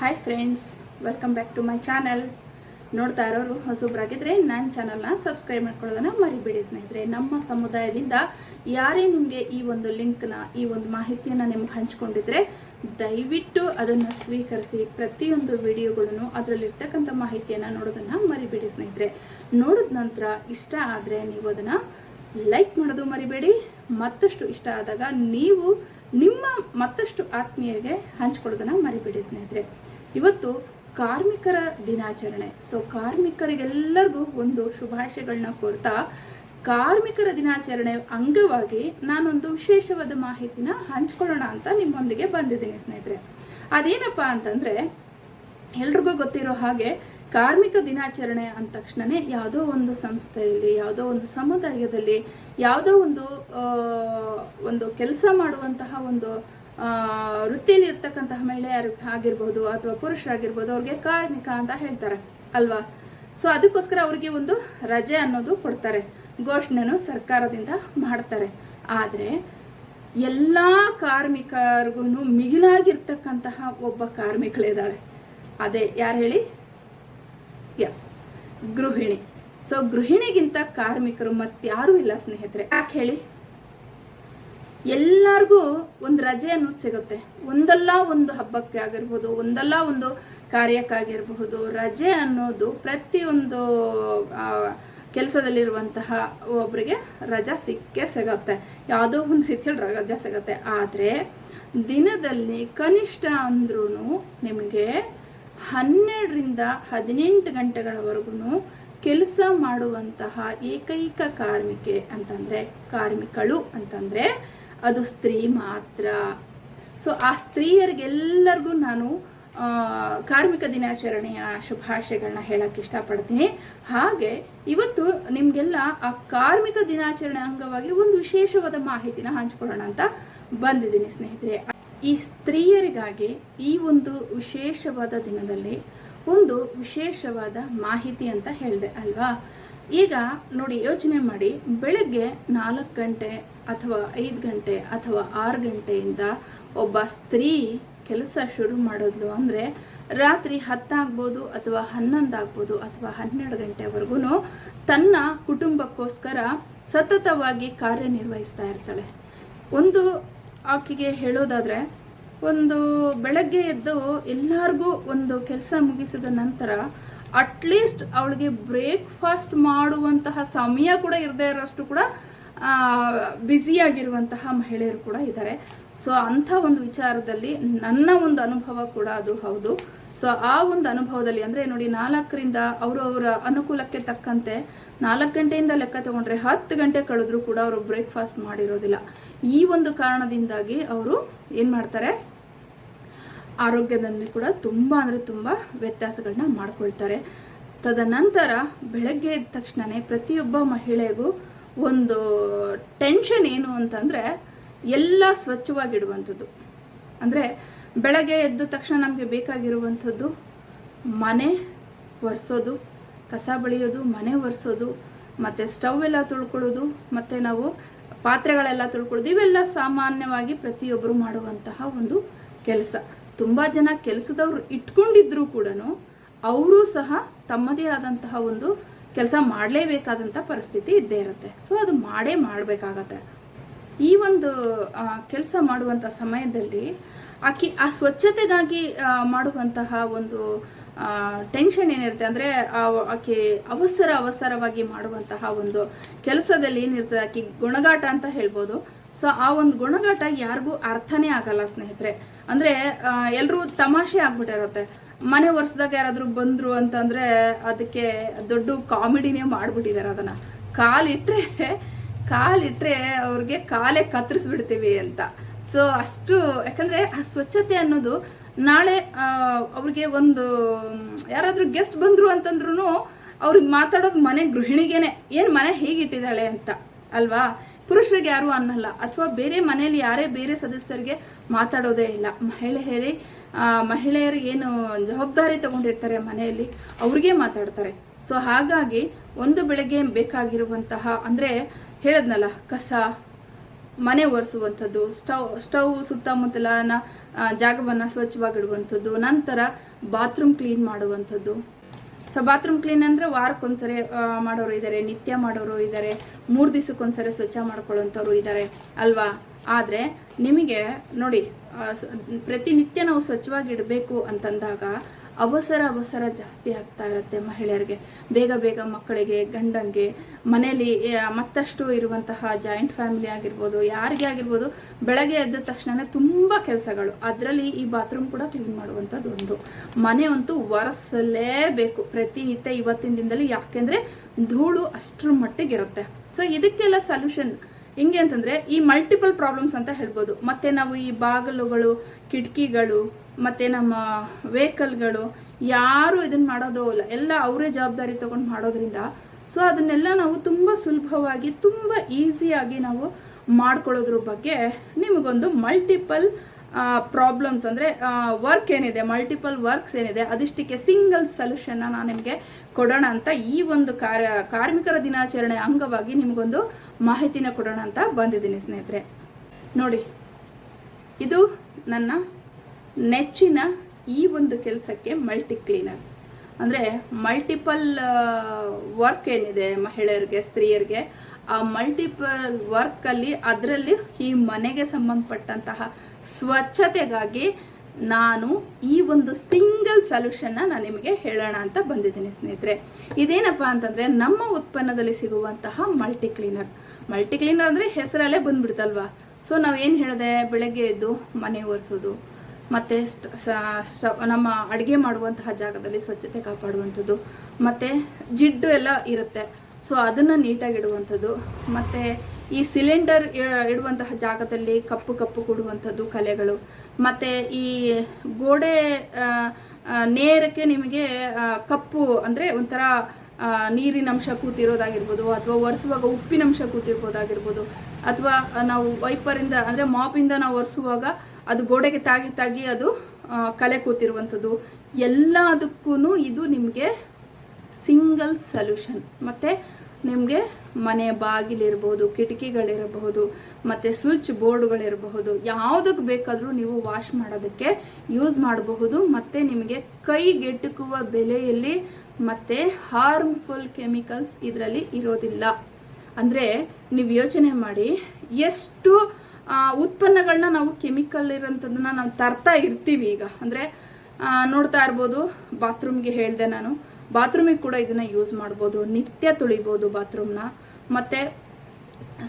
Hi friends welcome back to my channel ನೋಡ್ತಾ ಇರೋರು, ಹೊಸಬ್ರಾಗಿದ್ರೆ ನನ್ನ ಚಾನಲ್ನ ಸಬ್ಸ್ಕ್ರೈಬ್ ಮಾಡ್ಕೊಳ್ಳೋದನ್ನ ಮರಿಬೇಡಿ ಸ್ನೇಹಿತರೆ. ನಮ್ಮ ಸಮುದಾಯದಿಂದ ಯಾರೇ ನಿಮಗೆ ಈ ಒಂದು ಲಿಂಕ್ನ ಈ ಒಂದು ಮಾಹಿತಿಯನ್ನು ನಿಮ್ಗೆ ಹಂಚ್ಕೊಂಡಿದ್ರೆ ದಯವಿಟ್ಟು ಅದನ್ನು ಸ್ವೀಕರಿಸಿ. ಪ್ರತಿಯೊಂದು ವಿಡಿಯೋಗಳನ್ನು ಅದರಲ್ಲಿರ್ತಕ್ಕಂಥ ಮಾಹಿತಿಯನ್ನು ನೋಡೋದನ್ನ ಮರಿಬೇಡಿ ಸ್ನೇಹಿತರೆ. ನೋಡಿದ ನಂತರ ಇಷ್ಟ ಆದರೆ ನೀವು ಅದನ್ನು ಲೈಕ್ ಮಾಡೋದು ಮರಿಬೇಡಿ. ಮತ್ತಷ್ಟು ಇಷ್ಟ ಆದಾಗ ನೀವು ನಿಮ್ಮ ಮತ್ತಷ್ಟು ಆತ್ಮೀಯರಿಗೆ ಹಂಚ್ಕೊಳ್ಳೋದನ್ನ ಮರಿಬೇಡಿ ಸ್ನೇಹಿತರೆ. ಇವತ್ತು ಕಾರ್ಮಿಕರ ದಿನಾಚರಣೆ. ಸೊ ಕಾರ್ಮಿಕರಿಗೆಲ್ಲರಿಗೂ ಒಂದು ಶುಭಾಶಯಗಳನ್ನ ಕೋರ್ತಾ ಕಾರ್ಮಿಕರ ದಿನಾಚರಣೆ ಅಂಗವಾಗಿ ನಾನೊಂದು ವಿಶೇಷವಾದ ಮಾಹಿತಿನ ಹಂಚ್ಕೊಳ್ಳೋಣ ಅಂತ ನಿಮ್ಮೊಂದಿಗೆ ಬಂದಿದ್ದೀನಿ ಸ್ನೇಹಿತರೆ. ಅದೇನಪ್ಪಾ ಅಂತಂದ್ರೆ, ಎಲ್ರಿಗೂ ಗೊತ್ತಿರೋ ಹಾಗೆ ಕಾರ್ಮಿಕ ದಿನಾಚರಣೆ ಅಂದ ತಕ್ಷಣನೇ ಯಾವುದೋ ಒಂದು ಸಂಸ್ಥೆಯಲ್ಲಿ, ಯಾವುದೋ ಒಂದು ಸಮುದಾಯದಲ್ಲಿ, ಯಾವುದೋ ಒಂದು ಒಂದು ಕೆಲಸ ಮಾಡುವಂತಹ ಒಂದು ವೃತ್ತಿಯಲ್ಲಿ ಇರ್ತಕ್ಕಂತಹ ಮಹಿಳೆಯರು ಆಗಿರ್ಬೋದು ಅಥವಾ ಪುರುಷರಾಗಿರ್ಬೋದು ಅವ್ರಿಗೆ ಕಾರ್ಮಿಕ ಅಂತ ಹೇಳ್ತಾರೆ, ಅಲ್ವಾ? ಸೊ ಅದಕ್ಕೋಸ್ಕರ ಅವ್ರಿಗೆ ಒಂದು ರಜೆ ಅನ್ನೋದು ಕೊಡ್ತಾರೆ. ಘೋಷಣೆನು ಸರ್ಕಾರದಿಂದ ಮಾಡ್ತಾರೆ. ಆದ್ರೆ, ಎಲ್ಲಾ ಕಾರ್ಮಿಕರಿಗೂ ಮಿಗಿಲಾಗಿರ್ತಕ್ಕಂತಹ ಒಬ್ಬ ಕಾರ್ಮಿಕಳಿದ್ದಾಳೆ ಅದೇ ಯಾರು ಹೇಳಿ? ಎಸ್ ಗೃಹಿಣಿ. ಸೊ ಗೃಹಿಣಿಗಿಂತ ಕಾರ್ಮಿಕರು ಮತ್ತಾರೂ ಇಲ್ಲ ಸ್ನೇಹಿತರೆ. ಯಾಕೆ ಹೇಳಿ? ಎಲ್ಲರಿಗೂ ಒಂದು ರಜೆ ಅನ್ನೋದು ಸಿಗುತ್ತೆ. ಒಂದಲ್ಲ ಒಂದು ಹಬ್ಬಕ್ಕೆ ಆಗಿರ್ಬೋದು, ಒಂದಲ್ಲ ಒಂದು ಕಾರ್ಯಕ್ಕಾಗಿರಬಹುದು, ರಜೆ ಅನ್ನೋದು ಪ್ರತಿಯೊಂದು ಕೆಲಸದಲ್ಲಿರುವಂತಹ ಒಬ್ಬರಿಗೆ ರಜಾ ಸಿಕ್ಕೇ ಸಿಗತ್ತೆ. ಯಾವುದೋ ಒಂದು ರೀತಿಯಲ್ಲಿ ರಜಾ ಸಿಗತ್ತೆ. ಆದರೆ ದಿನದಲ್ಲಿ ಕನಿಷ್ಠ ಅಂದ್ರೂ ನಿಮಗೆ ಹನ್ನೆರಡರಿಂದ ಹದಿನೆಂಟು ಗಂಟೆಗಳವರೆಗೂ ಕೆಲಸ ಮಾಡುವಂತಹ ಏಕೈಕ ಕಾರ್ಮಿಕೆ ಅಂತಂದರೆ, ಕಾರ್ಮಿಕಳು ಅಂತಂದ್ರೆ ಅದು ಸ್ತ್ರೀ ಮಾತ್ರ. ಸೊ ಆ ಸ್ತ್ರೀಯರಿಗೆಲ್ಲರಿಗೂ ನಾನು ಕಾರ್ಮಿಕ ದಿನಾಚರಣೆಯ ಶುಭಾಶಯಗಳನ್ನ ಹೇಳಕ್ ಇಷ್ಟಪಡ್ತೀನಿ. ಹಾಗೆ ಇವತ್ತು ನಿಮ್ಗೆಲ್ಲ ಆ ಕಾರ್ಮಿಕ ದಿನಾಚರಣೆ ಅಂಗವಾಗಿ ಒಂದು ವಿಶೇಷವಾದ ಮಾಹಿತಿನ ಹಂಚ್ಕೊಳ್ಳೋಣ ಅಂತ ಬಂದಿದ್ದೀನಿ ಸ್ನೇಹಿತರೆ. ಈ ಸ್ತ್ರೀಯರಿಗಾಗಿ ಈ ಒಂದು ವಿಶೇಷವಾದ ದಿನದಲ್ಲಿ ಒಂದು ವಿಶೇಷವಾದ ಮಾಹಿತಿ ಅಂತ ಹೇಳಿದೆ ಅಲ್ವಾ? ಈಗ ನೋಡಿ, ಯೋಚನೆ ಮಾಡಿ. ಬೆಳಗ್ಗೆ ನಾಲ್ಕು ಗಂಟೆ ಅಥವಾ ಐದು ಗಂಟೆ ಅಥವಾ ಆರು ಗಂಟೆಯಿಂದ ಒಬ್ಬ ಸ್ತ್ರೀ ಕೆಲಸ ಶುರು ಮಾಡಿದ್ಲು ಅಂದರೆ ರಾತ್ರಿ ಹತ್ತಾಗ್ಬೋದು ಅಥವಾ ಹನ್ನೊಂದಾಗ್ಬೋದು ಅಥವಾ ಹನ್ನೆರಡು ಗಂಟೆವರೆಗೂ ತನ್ನ ಕುಟುಂಬಕ್ಕೋಸ್ಕರ ಸತತವಾಗಿ ಕಾರ್ಯನಿರ್ವಹಿಸ್ತಾ ಇರ್ತಾಳೆ. ಒಂದು ಆಕೆಗೆ ಹೇಳೋದಾದ್ರೆ, ಒಂದು ಬೆಳಗ್ಗೆ ಎದ್ದು ಎಲ್ಲರಿಗೂ ಒಂದು ಕೆಲಸ ಮುಗಿಸಿದ ನಂತರ ಅಟ್ಲೀಸ್ಟ್ ಅವಳಿಗೆ ಬ್ರೇಕ್ಫಾಸ್ಟ್ ಮಾಡುವಂತಹ ಸಮಯ ಕೂಡ ಇರದೇ ಇರೋಷ್ಟು ಕೂಡ ಬ್ಯುಸಿಯಾಗಿರುವಂತಹ ಮಹಿಳೆಯರು ಕೂಡ ಇದ್ದಾರೆ. ಸೊ ಅಂಥ ಒಂದು ವಿಚಾರದಲ್ಲಿ ನನ್ನ ಒಂದು ಅನುಭವ ಕೂಡ ಅದು ಹೌದು. ಸೊ ಆ ಒಂದು ಅನುಭವದಲ್ಲಿ ಅಂದ್ರೆ ನೋಡಿ ನಾಲ್ಕರಿಂದ ಅವರವರ ಅವರ ಅನುಕೂಲಕ್ಕೆ ತಕ್ಕಂತೆ ನಾಲ್ಕು ಗಂಟೆಯಿಂದ ಲೆಕ್ಕ ತಗೊಂಡ್ರೆ ಹತ್ತು ಗಂಟೆ ಕಳೆದ್ರು ಕೂಡ ಅವರು ಬ್ರೇಕ್ಫಾಸ್ಟ್ ಮಾಡಿರೋದಿಲ್ಲ. ಈ ಒಂದು ಕಾರಣದಿಂದಾಗಿ ಅವರು ಏನ್ ಮಾಡ್ತಾರೆ? ಆರೋಗ್ಯದಲ್ಲಿ ಕೂಡ ತುಂಬಾ ಅಂದ್ರೆ ತುಂಬಾ ವ್ಯತ್ಯಾಸಗಳನ್ನ ಮಾಡ್ಕೊಳ್ತಾರೆ. ತದನಂತರ ಬೆಳಗ್ಗೆ ಎದ್ದ ತಕ್ಷಣನೇ ಪ್ರತಿಯೊಬ್ಬ ಮಹಿಳೆಗೂ ಒಂದು ಟೆನ್ಷನ್ ಏನು ಅಂತಂದ್ರೆ ಎಲ್ಲ ಸ್ವಚ್ಛವಾಗಿಡುವಂಥದ್ದು. ಅಂದ್ರೆ ಬೆಳಗ್ಗೆ ಎದ್ದ ತಕ್ಷಣ ನಮಗೆ ಬೇಕಾಗಿರುವಂಥದ್ದು ಮನೆ ಒರೆಸೋದು, ಕಸ ಬಳಿಯೋದು, ಮನೆ ಒರೆಸೋದು, ಮತ್ತೆ ಸ್ಟವ್ ಎಲ್ಲ ತುಳ್ಕೊಳ್ಳೋದು, ಮತ್ತೆ ನಾವು ಪಾತ್ರೆಗಳೆಲ್ಲ ತುಳ್ಕೊಳ್ಳೋದು, ಇವೆಲ್ಲ ಸಾಮಾನ್ಯವಾಗಿ ಪ್ರತಿಯೊಬ್ಬರು ಮಾಡುವಂತಹ ಒಂದು ಕೆಲಸ. ತುಂಬಾ ಜನ ಕೆಲಸದವ್ರು ಇಟ್ಕೊಂಡಿದ್ರು ಕೂಡ ಅವರು ಸಹ ತಮ್ಮದೇ ಆದಂತಹ ಒಂದು ಕೆಲಸ ಮಾಡಲೇಬೇಕಾದಂತ ಪರಿಸ್ಥಿತಿ ಇದ್ದೇ ಇರುತ್ತೆ. ಸೊ ಅದು ಮಾಡೇ ಮಾಡಬೇಕಾಗತ್ತೆ. ಈ ಒಂದು ಕೆಲಸ ಮಾಡುವಂತ ಸಮಯದಲ್ಲಿ ಆಕಿ ಆ ಸ್ವಚ್ಛತೆಗಾಗಿ ಮಾಡುವಂತಹ ಒಂದು ಟೆನ್ಷನ್ ಏನಿರುತ್ತೆ ಅಂದ್ರೆ ಆಕೆ ಅವಸರ ಅವಸರವಾಗಿ ಮಾಡುವಂತಹ ಒಂದು ಕೆಲಸದಲ್ಲಿ ಏನಿರ್ತದೆ ಆಕೆ ಗುಣಗಾಟ ಅಂತ ಹೇಳ್ಬೋದು. ಸೊ ಆ ಒಂದು ಗುಣಗಾಟ ಯಾರಿಗೂ ಅರ್ಥನೇ ಆಗಲ್ಲ ಸ್ನೇಹಿತರೆ. ಅಂದ್ರೆ ಎಲ್ಲರೂ ತಮಾಷೆ ಆಗ್ಬಿಟ್ಟಿರುತ್ತೆ. ಮನೆ ವರ್ಸ್ದಾಗ ಯಾರಾದರೂ ಬಂದ್ರು ಅಂತಂದ್ರೆ ಅದಕ್ಕೆ ದೊಡ್ಡ ಕಾಮಿಡಿನೇ ಮಾಡ್ಬಿಟ್ಟಿದ್ದಾರೆ ಅದನ್ನ. ಕಾಲಿಟ್ರೆ ಕಾಲಿಟ್ರೆ ಅವ್ರಿಗೆ ಕಾಲೇ ಕತ್ತರಿಸ್ಬಿಡ್ತೀವಿ ಅಂತ. ಸೊ ಅಷ್ಟು, ಯಾಕಂದ್ರೆ ಆ ಸ್ವಚ್ಛತೆ ಅನ್ನೋದು ನಾಳೆ ಅವ್ರಿಗೆ ಒಂದು, ಯಾರಾದರೂ ಗೆಸ್ಟ್ ಬಂದ್ರು ಅಂತಂದ್ರು ಅವ್ರಿಗೆ ಮಾತಾಡೋದು ಮನೆ ಗೃಹಿಣಿಗೆನೆ. ಏನ್ ಮನೆ ಹೇಗಿಟ್ಟಿದ್ದಾಳೆ ಅಂತ, ಅಲ್ವಾ? ಪುರುಷರಿಗೆ ಯಾರು ಅನ್ನಲ್ಲ. ಅಥವಾ ಬೇರೆ ಮನೆಯಲ್ಲಿ ಯಾರೇ ಬೇರೆ ಸದಸ್ಯರಿಗೆ ಮಾತಾಡೋದೇ ಇಲ್ಲ. ಮಹಿಳೆಯರೇ ಮಹಿಳೆಯರು ಏನು ಜವಾಬ್ದಾರಿ ತಗೊಂಡಿರ್ತಾರೆ ಮನೆಯಲ್ಲಿ, ಅವ್ರಿಗೆ ಮಾತಾಡ್ತಾರೆ. ಸೊ ಹಾಗಾಗಿ ಒಂದು ಬೆಳಗ್ಗೆ ಬೇಕಾಗಿರುವಂತಹ, ಅಂದ್ರೆ ಹೇಳದ್ನಲ್ಲ, ಕಸ, ಮನೆ ಒರೆಸುವಂಥದ್ದು ಸ್ಟವ್ ಸ್ಟವ್ ಸುತ್ತಮುತ್ತಲನ ಜಾಗವನ್ನು ಸ್ವಚ್ಛವಾಗಿಡುವಂಥದ್ದು, ನಂತರ ಬಾತ್ರೂಮ್ ಕ್ಲೀನ್ ಮಾಡುವಂಥದ್ದು. ಸೊ ಬಾತ್ರೂಮ್ ಕ್ಲೀನ್ ಅಂದ್ರೆ ವಾರಕ್ಕೊಂದ್ಸರಿ ಮಾಡೋರು ಇದ್ದಾರೆ ನಿತ್ಯ ಮಾಡೋರು ಇದ್ದಾರೆ ಮೂರು ದಿವಸಕ್ಕೊಂದ್ಸರಿ ಸ್ವಚ್ಛ ಮಾಡ್ಕೊಳ್ಳೋಂಥವ್ರು ಇದ್ದಾರೆ ಅಲ್ವಾ? ಆದರೆ ನಿಮಗೆ ನೋಡಿ ಪ್ರತಿನಿತ್ಯ ನಾವು ಸ್ವಚ್ಛವಾಗಿ ಇಡಬೇಕು ಅಂತಂದಾಗ ಅವಸರ ಅವಸರ ಜಾಸ್ತಿ ಆಗ್ತಾ ಇರುತ್ತೆ ಮಹಿಳೆಯರಿಗೆ. ಬೇಗ ಬೇಗ ಮಕ್ಕಳಿಗೆ ಗಂಡಂಗೆ ಮನೆಯಲ್ಲಿ ಮತ್ತಷ್ಟು ಇರುವಂತಹ ಜಾಯಿಂಟ್ ಫ್ಯಾಮಿಲಿ ಆಗಿರ್ಬೋದು, ಯಾರಿಗೆ ಆಗಿರ್ಬೋದು, ಬೆಳಗ್ಗೆ ಎದ್ದ ತಕ್ಷಣ ತುಂಬಾ ಕೆಲಸಗಳು. ಅದರಲ್ಲಿ ಈ ಬಾತ್ರೂಮ್ ಕೂಡ ಕ್ಲೀನ್ ಮಾಡುವಂಥದ್ದು ಒಂದು. ಮನೆ ಅಂತೂ ಒರೆಸಲೇಬೇಕು ಪ್ರತಿನಿತ್ಯ ಇವತ್ತಿನ ದಿನದಲ್ಲಿ. ಯಾಕೆಂದ್ರೆ ಧೂಳು ಅಷ್ಟರ ಮಟ್ಟಿಗೆ ಇರುತ್ತೆ ಸೊ ಇದಕ್ಕೆಲ್ಲ ಸೊಲ್ಯೂಷನ್ ಹೆಂಗೆ ಅಂತಂದ್ರೆ ಈ ಮಲ್ಟಿಪಲ್ ಪ್ರಾಬ್ಲಮ್ಸ್ ಅಂತ ಹೇಳ್ಬೋದು. ಮತ್ತೆ ನಾವು ಈ ಬಾಗಿಲುಗಳು, ಕಿಟಕಿಗಳು, ಮತ್ತೆ ನಮ್ಮ ವೆಹಿಕಲ್ಗಳು ಯಾರು ಇದನ್ನ ಮಾಡೋದು ಇಲ್ಲ. ಎಲ್ಲ ಅವರೇ ಜವಾಬ್ದಾರಿ ತಗೊಂಡು ಮಾಡೋದ್ರಿಂದ ಸೊ ಅದನ್ನೆಲ್ಲ ನಾವು ತುಂಬಾ ಸುಲಭವಾಗಿ, ತುಂಬಾ ಈಸಿಯಾಗಿ ನಾವು ಮಾಡ್ಕೊಳ್ಳೋದ್ರ ಬಗ್ಗೆ ನಿಮಗೊಂದು ಮಲ್ಟಿಪಲ್ ಪ್ರಾಬ್ಲಮ್ಸ್ ಅಂದ್ರೆ ವರ್ಕ್ ಏನಿದೆ ಮಲ್ಟಿಪಲ್ ವರ್ಕ್ಸ್ ಏನಿದೆ, ಅದಿಷ್ಟಕ್ಕೆ ಸಿಂಗಲ್ ಸೊಲ್ಯೂಷನ್ ನಾನು ನಿಮಗೆ ಕೊಡೋಣ ಅಂತ ಈ ಒಂದು ಕಾರ್ಮಿಕರ ದಿನಾಚರಣೆ ಅಂಗವಾಗಿ ನಿಮಗೊಂದು ಮಾಹಿತಿನ ಕೊಡೋಣ ಅಂತ ಬಂದಿದ್ದೀನಿ ಸ್ನೇಹಿತರೆ. ನೋಡಿ, ಇದು ನನ್ನ ನೆಚ್ಚಿನ ಈ ಒಂದು ಕೆಲಸಕ್ಕೆ ಮಲ್ಟಿ ಕ್ಲೀನರ್ ಅಂದರೆ ಮಲ್ಟಿಪಲ್ ವರ್ಕ್ ಏನಿದೆ ಮಹಿಳೆಯರಿಗೆ, ಸ್ತ್ರೀಯರಿಗೆ, ಆ ಮಲ್ಟಿಪಲ್ ವರ್ಕಲ್ಲಿ ಅದರಲ್ಲಿ ಈ ಮನೆಗೆ ಸಂಬಂಧಪಟ್ಟಂತಹ ಸ್ವಚ್ಛತೆಗಾಗಿ ನಾನು ಈ ಒಂದು ಸಿಂಗಲ್ ಸೊಲ್ಯೂಷನ್ನ ನಾನು ನಿಮಗೆ ಹೇಳೋಣ ಅಂತ ಬಂದಿದ್ದೀನಿ ಸ್ನೇಹಿತರೆ. ಇದೇನಪ್ಪ ಅಂತಂದ್ರೆ ನಮ್ಮ ಉತ್ಪನ್ನದಲ್ಲಿ ಸಿಗುವಂತಹ ಮಲ್ಟಿ ಕ್ಲೀನರ್ ಮಲ್ಟಿ ಕ್ಲೀನರ್ ಅಂದ್ರೆ ಹೆಸರಲ್ಲೇ ಬಂದ್ಬಿಡ್ತಲ್ವಾ? ಸೊ ನಾವು ಏನು ಹೇಳಿದೆ? ಬೆಳಗ್ಗೆ ಎದ್ದು ಮನೆ ಒರೆಸೋದು, ಮತ್ತೆ ನಮ್ಮ ಅಡುಗೆ ಮಾಡುವಂತಹ ಜಾಗದಲ್ಲಿ ಸ್ವಚ್ಛತೆ ಕಾಪಾಡುವಂಥದ್ದು, ಮತ್ತೆ ಜಿಡ್ಡು ಎಲ್ಲ ಇರುತ್ತೆ. ಸೊ ಅದನ್ನ ನೀಟಾಗಿಡುವಂಥದ್ದು, ಮತ್ತೆ ಈ ಸಿಲಿಂಡರ್ ಇಡುವಂತಹ ಜಾಗದಲ್ಲಿ ಕಪ್ಪು ಕಪ್ಪು ಕೊಡುವಂಥದ್ದು ಕಲೆಗಳು. ಮತ್ತೆ ಈ ಗೋಡೆ ನೇರಕ್ಕೆ ನಿಮಗೆ ಕಪ್ಪು ಅಂದ್ರೆ ಒಂಥರ ನೀರಿನಂಶ ಕೂತಿರೋದಾಗಿರ್ಬೋದು ಅಥವಾ ಒರೆಸುವಾಗ ಉಪ್ಪಿನ ಅಂಶ ಕೂತಿರ್ಬೋದಾಗಿರ್ಬೋದು ಅಥವಾ ನಾವು ವೈಪರಿಂದ ಅಂದ್ರೆ ಮಾಪಿಂದ ನಾವು ಒರೆಸುವಾಗ ಅದು ಗೋಡೆಗೆ ತಾಗಿ ತಾಗಿ ಅದು ಕಲೆ ಕೂತಿರುವಂಥದ್ದು. ಎಲ್ಲದಕ್ಕೂ ಇದು ನಿಮಗೆ ಸಿಂಗಲ್ ಸೊಲ್ಯೂಷನ್. ಮತ್ತೆ ನಿಮಗೆ ಮನೆ ಬಾಗಿಲಿರ್ಬೋದು ಕಿಟಕಿಗಳಿರಬಹುದು ಮತ್ತೆ ಸ್ವಿಚ್ ಬೋರ್ಡ್ಗಳಿರಬಹುದು ಯಾವುದಕ್ಕೆ ಬೇಕಾದರೂ ನೀವು ವಾಶ್ ಮಾಡೋದಕ್ಕೆ ಯೂಸ್ ಮಾಡಬಹುದು, ಮತ್ತೆ ನಿಮಗೆ ಕೈಗೆಟುಕುವ ಬೆಲೆಯಲ್ಲಿ ಮತ್ತೆ ಹಾರ್ಮ್ಫುಲ್ ಕೆಮಿಕಲ್ಸ್ ಇದರಲ್ಲಿ ಇರೋದಿಲ್ಲ. ಅಂದರೆ ನೀವು ಯೋಚನೆ ಮಾಡಿ, ಎಷ್ಟು ಉತ್ಪನ್ನಗಳನ್ನ ನಾವು ಕೆಮಿಕಲ್ ಇರೋಂಥದ್ದನ್ನ ನಾವು ತರ್ತಾ ಇರ್ತೀವಿ ಈಗ. ಅಂದರೆ ನೋಡ್ತಾ ಇರ್ಬೋದು ಬಾತ್ರೂಮ್ಗೆ ಹೇಳಿದೆ ನಾನು. ಬಾತ್ರೂಮಿಗೆ ಕೂಡ ಇದನ್ನ ಯೂಸ್ ಮಾಡ್ಬೋದು. ನಿತ್ಯ ತುಳಿಬೋದು ಬಾತ್ರೂಮ್ನ. ಮತ್ತೆ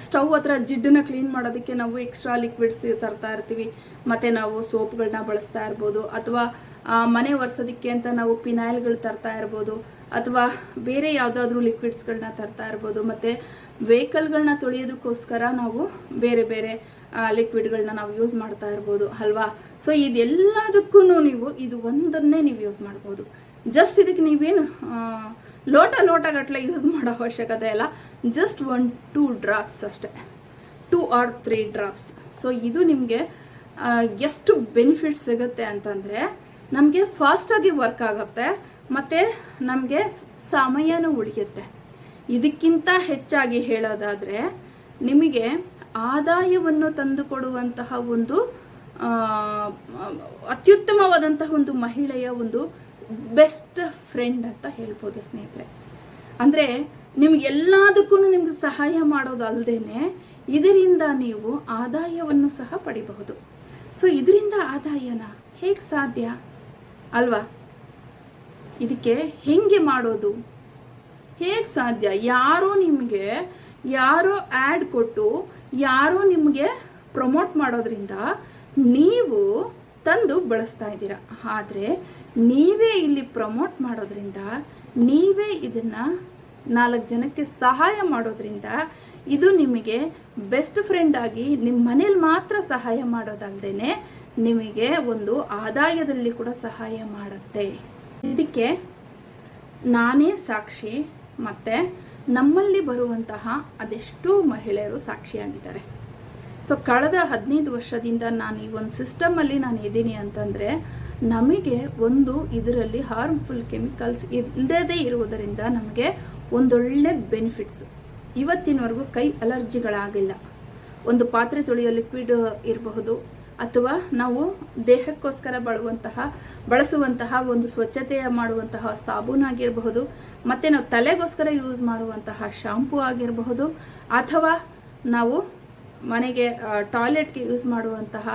ಸ್ಟವ್ ಹತ್ರ ಜಿಡ್ಡನ್ನ ಕ್ಲೀನ್ ಮಾಡೋದಕ್ಕೆ ನಾವು ಎಕ್ಸ್ಟ್ರಾ ಲಿಕ್ವಿಡ್ಸ್ ತರ್ತಾ ಇರ್ತೀವಿ. ಮತ್ತೆ ನಾವು ಸೋಪ್ಗಳನ್ನ ಬಳಸ್ತಾ ಇರ್ಬೋದು. ಅಥವಾ ಮನೆ ಒರೆಸೋದಕ್ಕೆ ಅಂತ ನಾವು ಪಿನಾಯಿಲ್ಗಳು ತರ್ತಾ ಇರ್ಬೋದು. ಅಥವಾ ಬೇರೆ ಯಾವುದಾದ್ರೂ ಲಿಕ್ವಿಡ್ಸ್ಗಳನ್ನ ತರ್ತಾ ಇರ್ಬೋದು. ಮತ್ತೆ ವೆಹಿಕಲ್ಗಳನ್ನ ತೊಳೆಯೋದಕ್ಕೋಸ್ಕರ ನಾವು ಬೇರೆ ಬೇರೆ ಲಿಕ್ವಿಡ್ಗಳನ್ನ ನಾವು ಯೂಸ್ ಮಾಡ್ತಾ ಇರ್ಬೋದು. ಅಲ್ವಾ? ಸೊ ಇದೆಲ್ಲದಕ್ಕೂ ನೀವು ಇದು ಒಂದನ್ನೇ ನೀವು ಯೂಸ್ ಮಾಡ್ಬೋದು. ಜಸ್ಟ್ ಇದಕ್ಕೆ ನೀವೇನು ಲೋಟ ಲೋಟ ಗಟ್ಟಲೆ ಯೂಸ್ ಮಾಡೋ ಅವಶ್ಯಕತೆ ಇಲ್ಲ. ಜಸ್ಟ್ ಒನ್ ಟೂ ಡ್ರಾಪ್ಸ್ ಅಷ್ಟೇ. Two or three drops so ಇದು ನಿಮಗೆ ಎಷ್ಟು ಬೆನಿಫಿಟ್ ಸಿಗುತ್ತೆ ಅಂತಂದರೆ, ನಮಗೆ ಫಾಸ್ಟಾಗಿ ವರ್ಕ್ ಆಗುತ್ತೆ, ಮತ್ತು ನಮಗೆ ಸಮಯನೂ ಉಳಿಯುತ್ತೆ. ಇದಕ್ಕಿಂತ ಹೆಚ್ಚಾಗಿ ಹೇಳೋದಾದರೆ, ನಿಮಗೆ ಆದಾಯವನ್ನು ತಂದುಕೊಡುವಂತಹ ಒಂದು ಅತ್ಯುತ್ತಮವಾದಂತಹ ಒಂದು ಮಹಿಳೆಯ ಒಂದು ಬೆಸ್ಟ್ ಫ್ರೆಂಡ್ ಅಂತ ಹೇಳ್ಬೋದು ಸ್ನೇಹಿತರೆ. ಅಂದ್ರೆ ನಿಮ್ಗೆ ಎಲ್ಲದಕ್ಕೂ ನಿಮ್ಗೆ ಸಹಾಯ ಮಾಡೋದಲ್ದೇನೆ ಇದರಿಂದ ನೀವು ಆದಾಯವನ್ನು ಸಹ ಪಡಿಬಹುದು. ಸೊ ಇದರಿಂದ ಆದಾಯನ ಹೇಗೆ ಸಾಧ್ಯ? ಅಲ್ವಾ? ಇದಕ್ಕೆ ಹೆಂಗೆ ಮಾಡೋದು? ಹೇಗೆ ಸಾಧ್ಯ? ಯಾರೋ ನಿಮಗೆ ಯಾರೋ ಆ್ಯಡ್ ಕೊಟ್ಟು ಯಾರೋ ನಿಮಗೆ ಪ್ರಮೋಟ್ ಮಾಡೋದ್ರಿಂದ ನೀವು ತಂದು ಬಳಸ್ತಾ ಇದ್ದೀರಾ? ಆದರೆ ನೀವೇ ಇಲ್ಲಿ ಪ್ರಮೋಟ್ ಮಾಡೋದ್ರಿಂದ, ನೀವೇ ಇದನ್ನ ನಾಲ್ಕು ಜನಕ್ಕೆ ಸಹಾಯ ಮಾಡೋದ್ರಿಂದ ಇದು ನಿಮಗೆ ಬೆಸ್ಟ್ ಫ್ರೆಂಡ್ ಆಗಿ ನಿಮ್ಮ ಮನೇಲಿ ಮಾತ್ರ ಸಹಾಯ ಮಾಡೋದಲ್ದೇನೆ ನಿಮಗೆ ಒಂದು ಆದಾಯದಲ್ಲಿ ಕೂಡ ಸಹಾಯ ಮಾಡುತ್ತೆ. ಇದಕ್ಕೆ ನಾನೇ ಸಾಕ್ಷಿ, ಮತ್ತೆ ನಮ್ಮಲ್ಲಿ ಬರುವಂತಹ ಅದೆಷ್ಟೋ ಮಹಿಳೆಯರು ಸಾಕ್ಷಿಯಾಗಿದ್ದಾರೆ. ಸೊ ಕಳೆದ ಹದಿನೈದು ವರ್ಷದಿಂದ ನಾನು ಈ ಒಂದು ಸಿಸ್ಟಮ್ ಅಲ್ಲಿ ನಾನು ಇದ್ದೀನಿ ಅಂತಂದ್ರೆ, ನಮಗೆ ಒಂದು ಇದರಲ್ಲಿ ಹಾರ್ಮ್ಫುಲ್ ಕೆಮಿಕಲ್ಸ್ ಇಲ್ಲದೇ ಇರುವುದರಿಂದ ನಮಗೆ ಒಂದೊಳ್ಳೆ ಬೆನಿಫಿಟ್ಸ್ ಇವತ್ತಿನವರೆಗೂ ಕೈ ಅಲರ್ಜಿಗಳಾಗಿಲ್ಲ ಒಂದು ಪಾತ್ರೆ ತೊಳೆಯೋ ಲಿಕ್ವಿಡ್ ಇರಬಹುದು, ಅಥವಾ ನಾವು ದೇಹಕ್ಕೋಸ್ಕರ ಬಳುವಂತಹ, ಬಳಸುವಂತಹ ಒಂದು ಸ್ವಚ್ಛತೆಯ ಮಾಡುವಂತಹ ಸಾಬೂನ್ ಆಗಿರಬಹುದು, ಮತ್ತೆ ನಾವು ತಲೆಗೋಸ್ಕರ ಯೂಸ್ ಮಾಡುವಂತಹ ಶಾಂಪೂ ಆಗಿರಬಹುದು, ಅಥವಾ ನಾವು ಮನೆಗೆ ಟಾಯ್ಲೆಟ್ಗೆ ಯೂಸ್ ಮಾಡುವಂತಹ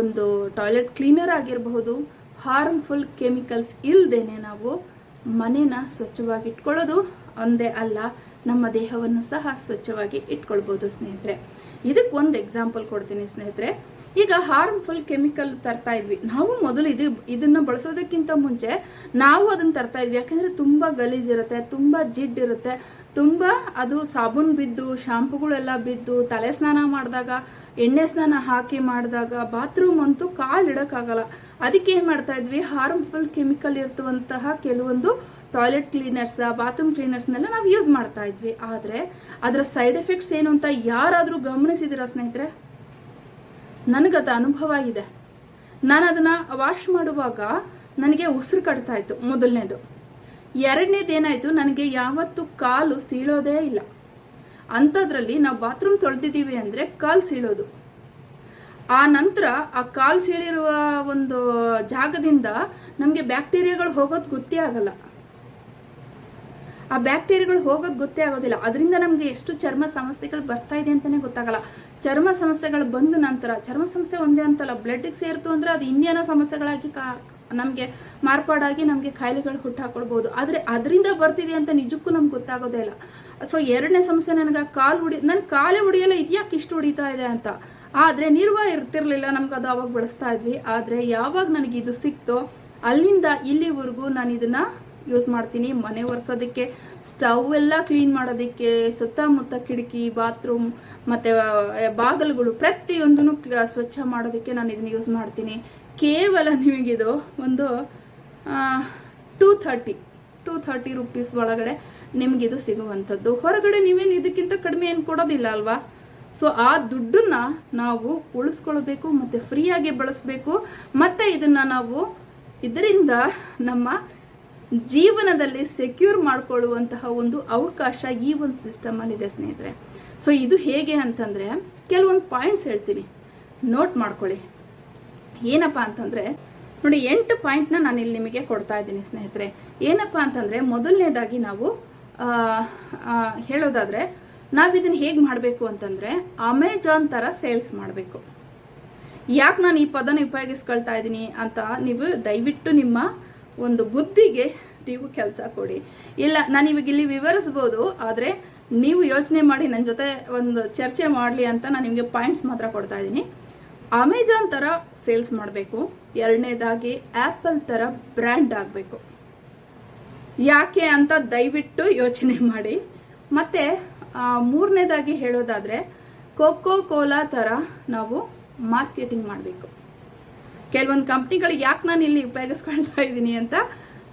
ಒಂದು ಟಾಯ್ಲೆಟ್ ಕ್ಲೀನರ್ ಆಗಿರಬಹುದು. ಹಾರ್ಮ್ಫುಲ್ ಕೆಮಿಕಲ್ಸ್ ಇಲ್ಲದೇನೆ ನಾವು ಮನೇನ ಸ್ವಚ್ಛವಾಗಿ ಇಟ್ಕೊಳ್ಳೋದು ಒಂದೇ ಅಲ್ಲ, ನಮ್ಮ ದೇಹವನ್ನು ಸಹ ಸ್ವಚ್ಛವಾಗಿ ಇಟ್ಕೊಳ್ಬೋದು ಸ್ನೇಹಿತರೆ. ಇದಕ್ಕೆ ಒಂದು ಎಕ್ಸಾಂಪಲ್ ಕೊಡ್ತೀನಿ ಸ್ನೇಹಿತರೆ. ಈಗ ಹಾರ್ಮ್ಫುಲ್ ಕೆಮಿಕಲ್ ತರ್ತಾ ಇದ್ವಿ. ನಾವು ಮೊದಲು ಇದು, ಇದನ್ನ ಬಳಸೋದಕ್ಕಿಂತ ಮುಂಚೆ ನಾವು ಅದನ್ನ ತರ್ತಾ ಇದ್ವಿ. ಯಾಕಂದ್ರೆ ತುಂಬಾ ಗಲೀಜ್ ಇರುತ್ತೆ, ತುಂಬಾ ಜಿಡ್ ಇರುತ್ತೆ, ತುಂಬಾ ಅದು ಸಾಬೂನ್ ಬಿದ್ದು, ಶಾಂಪುಗಳೆಲ್ಲ ಬಿದ್ದು, ತಲೆ ಸ್ನಾನ ಮಾಡಿದಾಗ, ಎಣ್ಣೆ ಸ್ನಾನ ಹಾಕಿ ಮಾಡಿದಾಗ ಬಾತ್ರೂಮ್ ಅಂತೂ ಕಾಲ್ ಇಡಕ್ಕಾಗಲ್ಲ. ಅದಕ್ಕೆ ಏನ್ ಮಾಡ್ತಾ ಇದ್ವಿ? ಹಾರ್ಮ್ಫುಲ್ ಕೆಮಿಕಲ್ ಇರ್ತವಂತಹ ಕೆಲವೊಂದು ಟಾಯ್ಲೆಟ್ ಕ್ಲೀನರ್ಸ್ ಬಾತ್ರೂಮ್ ಕ್ಲೀನರ್ಸ್ನೆಲ್ಲ ನಾವು ಯೂಸ್ ಮಾಡ್ತಾ ಇದ್ವಿ. ಆದ್ರೆ, ಅದರ ಸೈಡ್ ಎಫೆಕ್ಟ್ಸ್ ಏನು ಅಂತ ಯಾರಾದರೂ ಗಮನಿಸಿದಿರಾ ಸ್ನೇಹಿತರೆ? ನನಗದ ಅನುಭವ ಇದೆ ನಾನು ಅದನ್ನ ವಾಶ್ ಮಾಡುವಾಗ ನನಗೆ ಉಸಿರು ಕಟ್ತಾ ಇತ್ತು ಮೊದಲನೇದು. ಎರಡನೇದು ಏನಾಯ್ತು ನನಗೆ ಯಾವತ್ತು ಕಾಲು ಸೀಳೋದೇ ಇಲ್ಲ. ಅಂಥದ್ರಲ್ಲಿ ನಾವು ಬಾತ್ರೂಮ್ ತೊಳೆದಿದ್ದೀವಿ ಅಂದ್ರೆ ಕಾಲು ಸೀಳೋದು. ಆ ನಂತರ ಆ ಕಾಲು ಸೀಳಿರುವ ಒಂದು ಜಾಗದಿಂದ ನಮಗೆ ಬ್ಯಾಕ್ಟೀರಿಯಾಗಳು ಹೋಗೋದು ಗೊತ್ತೇ ಆಗಲ್ಲ. ಆ ಬ್ಯಾಕ್ಟೀರಿಯಾಗಳು ಹೋಗೋದು ಗೊತ್ತೇ ಆಗೋದಿಲ್ಲ. ಅದರಿಂದ ನಮಗೆ ಎಷ್ಟು ಚರ್ಮ ಸಮಸ್ಯೆಗಳು ಬರ್ತಾ ಇದೆ ಅಂತಾನೆ ಗೊತ್ತಾಗಲ್ಲ. ಚರ್ಮ ಸಮಸ್ಯೆಗಳು ಬಂದ ನಂತರ, ಚರ್ಮ ಸಮಸ್ಯೆ ಒಂದೇ ಅಂತಲ್ಲ ಬ್ಲಡ್ಗೆ ಸೇರ್ತು ಅಂದ್ರೆ ಅದು ಇನ್ನೇನೋ ಸಮಸ್ಯೆಗಳಾಗಿ ನಮಗೆ ಮಾರ್ಪಾಡಾಗಿ ನಮಗೆ ಕಾಯಿಲೆಗಳು ಹುಟ್ಟಾಕೊಳ್ಬಹುದು ಆದ್ರೆ ಅದರಿಂದ ಬರ್ತಿದೆ ಅಂತ ನಿಜಕ್ಕೂ ನಮ್ಗೆ ಗೊತ್ತಾಗೋದೇ ಇಲ್ಲ. ಸೊ ಎರಡನೇ ಸಮಸ್ಯೆ ನನಗೆ ಕಾಲು ಹೊಡಿ ನನ್ ಕಾಲೇ ಹೊಡಿಯಲ್ಲ ಇದ್ಯಾಕೆ ಇಷ್ಟು ಉಡಿತಾ ಇದೆ ಅಂತ. ಆದ್ರೆ ನಿರ್ವ ಇರ್ತಿರ್ಲಿಲ್ಲ, ನಮ್ಗೆ ಅದು ಅವಾಗ ಬಳಸ್ತಾ ಇದ್ವಿ. ಆದ್ರೆ ಯಾವಾಗ ನನಗೆ ಇದು ಸಿಕ್ತೋ, ಅಲ್ಲಿಂದ ಇಲ್ಲಿವರೆಗೂ ನಾನು ಇದನ್ನ ಯೂಸ್ ಮಾಡ್ತೀನಿ. ಮನೆ ಒರೆಸೋದಕ್ಕೆ ಸ್ಟವ್ ಎಲ್ಲ ಕ್ಲೀನ್ ಮಾಡೋದಕ್ಕೆ ಸುತ್ತಮುತ್ತ ಕಿಟಕಿ, ಬಾತ್ರೂಮ್ ಮತ್ತೆ ಬಾಗಿಲುಗಳು ಪ್ರತಿಯೊಂದನ್ನು ಸ್ವಚ್ಛ ಮಾಡೋದಕ್ಕೆ ನಾನು ಇದನ್ನ ಯೂಸ್ ಮಾಡ್ತೀನಿ. ಕೇವಲ ನಿಮಗಿದು ಒಂದು two thirty two thirty rupees ಒಳಗಡೆ ನಿಮಗಿದು ಸಿಗುವಂಥದ್ದು. ಹೊರಗಡೆ ನೀವೇನು ಇದಕ್ಕಿಂತ ಕಡಿಮೆ ಏನು ಕೊಡೋದಿಲ್ಲ ಅಲ್ವಾ? ಸೊ, ಆ ದುಡ್ಡನ್ನ ನಾವು ಉಳಿಸ್ಕೊಳ್ಬೇಕು, ಮತ್ತೆ ಫ್ರೀಯಾಗಿ ಬಳಸಬೇಕು. ಮತ್ತೆ ಇದನ್ನ ನಾವು ಇದರಿಂದ ನಮ್ಮ ಜೀವನದಲ್ಲಿ ಸೆಕ್ಯೂರ್ ಮಾಡ್ಕೊಳ್ಳುವಂತಹ ಒಂದು ಅವಕಾಶ ಈ ಒಂದು ಸಿಸ್ಟಮ್ ಇದೆ ಸ್ನೇಹಿತರೆ. ಸೊ ಇದು ಹೇಗೆ ಅಂತಂದ್ರೆ, ಕೆಲವೊಂದು ಪಾಯಿಂಟ್ಸ್ ಹೇಳ್ತೀನಿ. ನೋಟ್ ಮಾಡ್ಕೊಳ್ಳಿ. ಏನಪ್ಪಾ ಅಂತಂದ್ರೆ, ನೋಡಿ ಎಂಟು ಪಾಯಿಂಟ್ನ ನಾನು ಇಲ್ಲಿ ನಿಮಗೆ ಕೊಡ್ತಾ ಇದ್ದೀನಿ ಸ್ನೇಹಿತರೆ. ಏನಪ್ಪಾ ಅಂತಂದ್ರೆ, ಮೊದಲನೇದಾಗಿ ನಾವು ಹೇಳೋದಾದ್ರೆ ನಾವು ಇದನ್ನ ಹೇಗೆ ಮಾಡಬೇಕು ಅಂತಂದ್ರೆ ಅಮೆಜಾನ್ ತರ ಸೇಲ್ಸ್ ಮಾಡಬೇಕು. ಯಾಕೆ ನಾನು ಈ ಪದನ ಉಪಯೋಗಿಸ್ಕೊಳ್ತಾ ಇದ್ದೀನಿ ಅಂತ ನೀವು ದಯವಿಟ್ಟು ನಿಮ್ಮ ಒಂದು ಬುದ್ಧಿಗೆ ನೀವು ಕೆಲಸ ಕೊಡಿ. ಇಲ್ಲ, ನಾನು ಇವಾಗ ಇಲ್ಲಿ ವಿವರಿಸ್ಬೋದು, ಆದರೆ ನೀವು ಯೋಚನೆ ಮಾಡಿ ನನ್ನ ಜೊತೆ ಒಂದು ಚರ್ಚೆ ಮಾಡಲಿ ಅಂತ ನಾನು ನಿಮಗೆ ಪಾಯಿಂಟ್ಸ್ ಮಾತ್ರ ಕೊಡ್ತಾ ಇದ್ದೀನಿ ಅಮೆಜಾನ್ ಥರ ಸೇಲ್ಸ್ ಮಾಡಬೇಕು, ಎರಡನೇದಾಗಿ ಆ್ಯಪಲ್ ಥರ ಬ್ರ್ಯಾಂಡ್ ಆಗಬೇಕು. ಯಾಕೆ ಅಂತ ದಯವಿಟ್ಟು ಯೋಚನೆ ಮಾಡಿ. ಮತ್ತೆ ಮೂರನೇದಾಗಿ ಹೇಳೋದಾದರೆ ಕೋಕೋ ಕೋಲಾ ಥರ ನಾವು ಮಾರ್ಕೆಟಿಂಗ್ ಮಾಡಬೇಕು. ಕೆಲವೊಂದು ಕಂಪ್ನಿಗಳು ಯಾಕೆ ನಾನು ಇಲ್ಲಿ ಉಪಯೋಗಿಸ್ಕೊಳ್ತಾ ಇದ್ದೀನಿ ಅಂತ?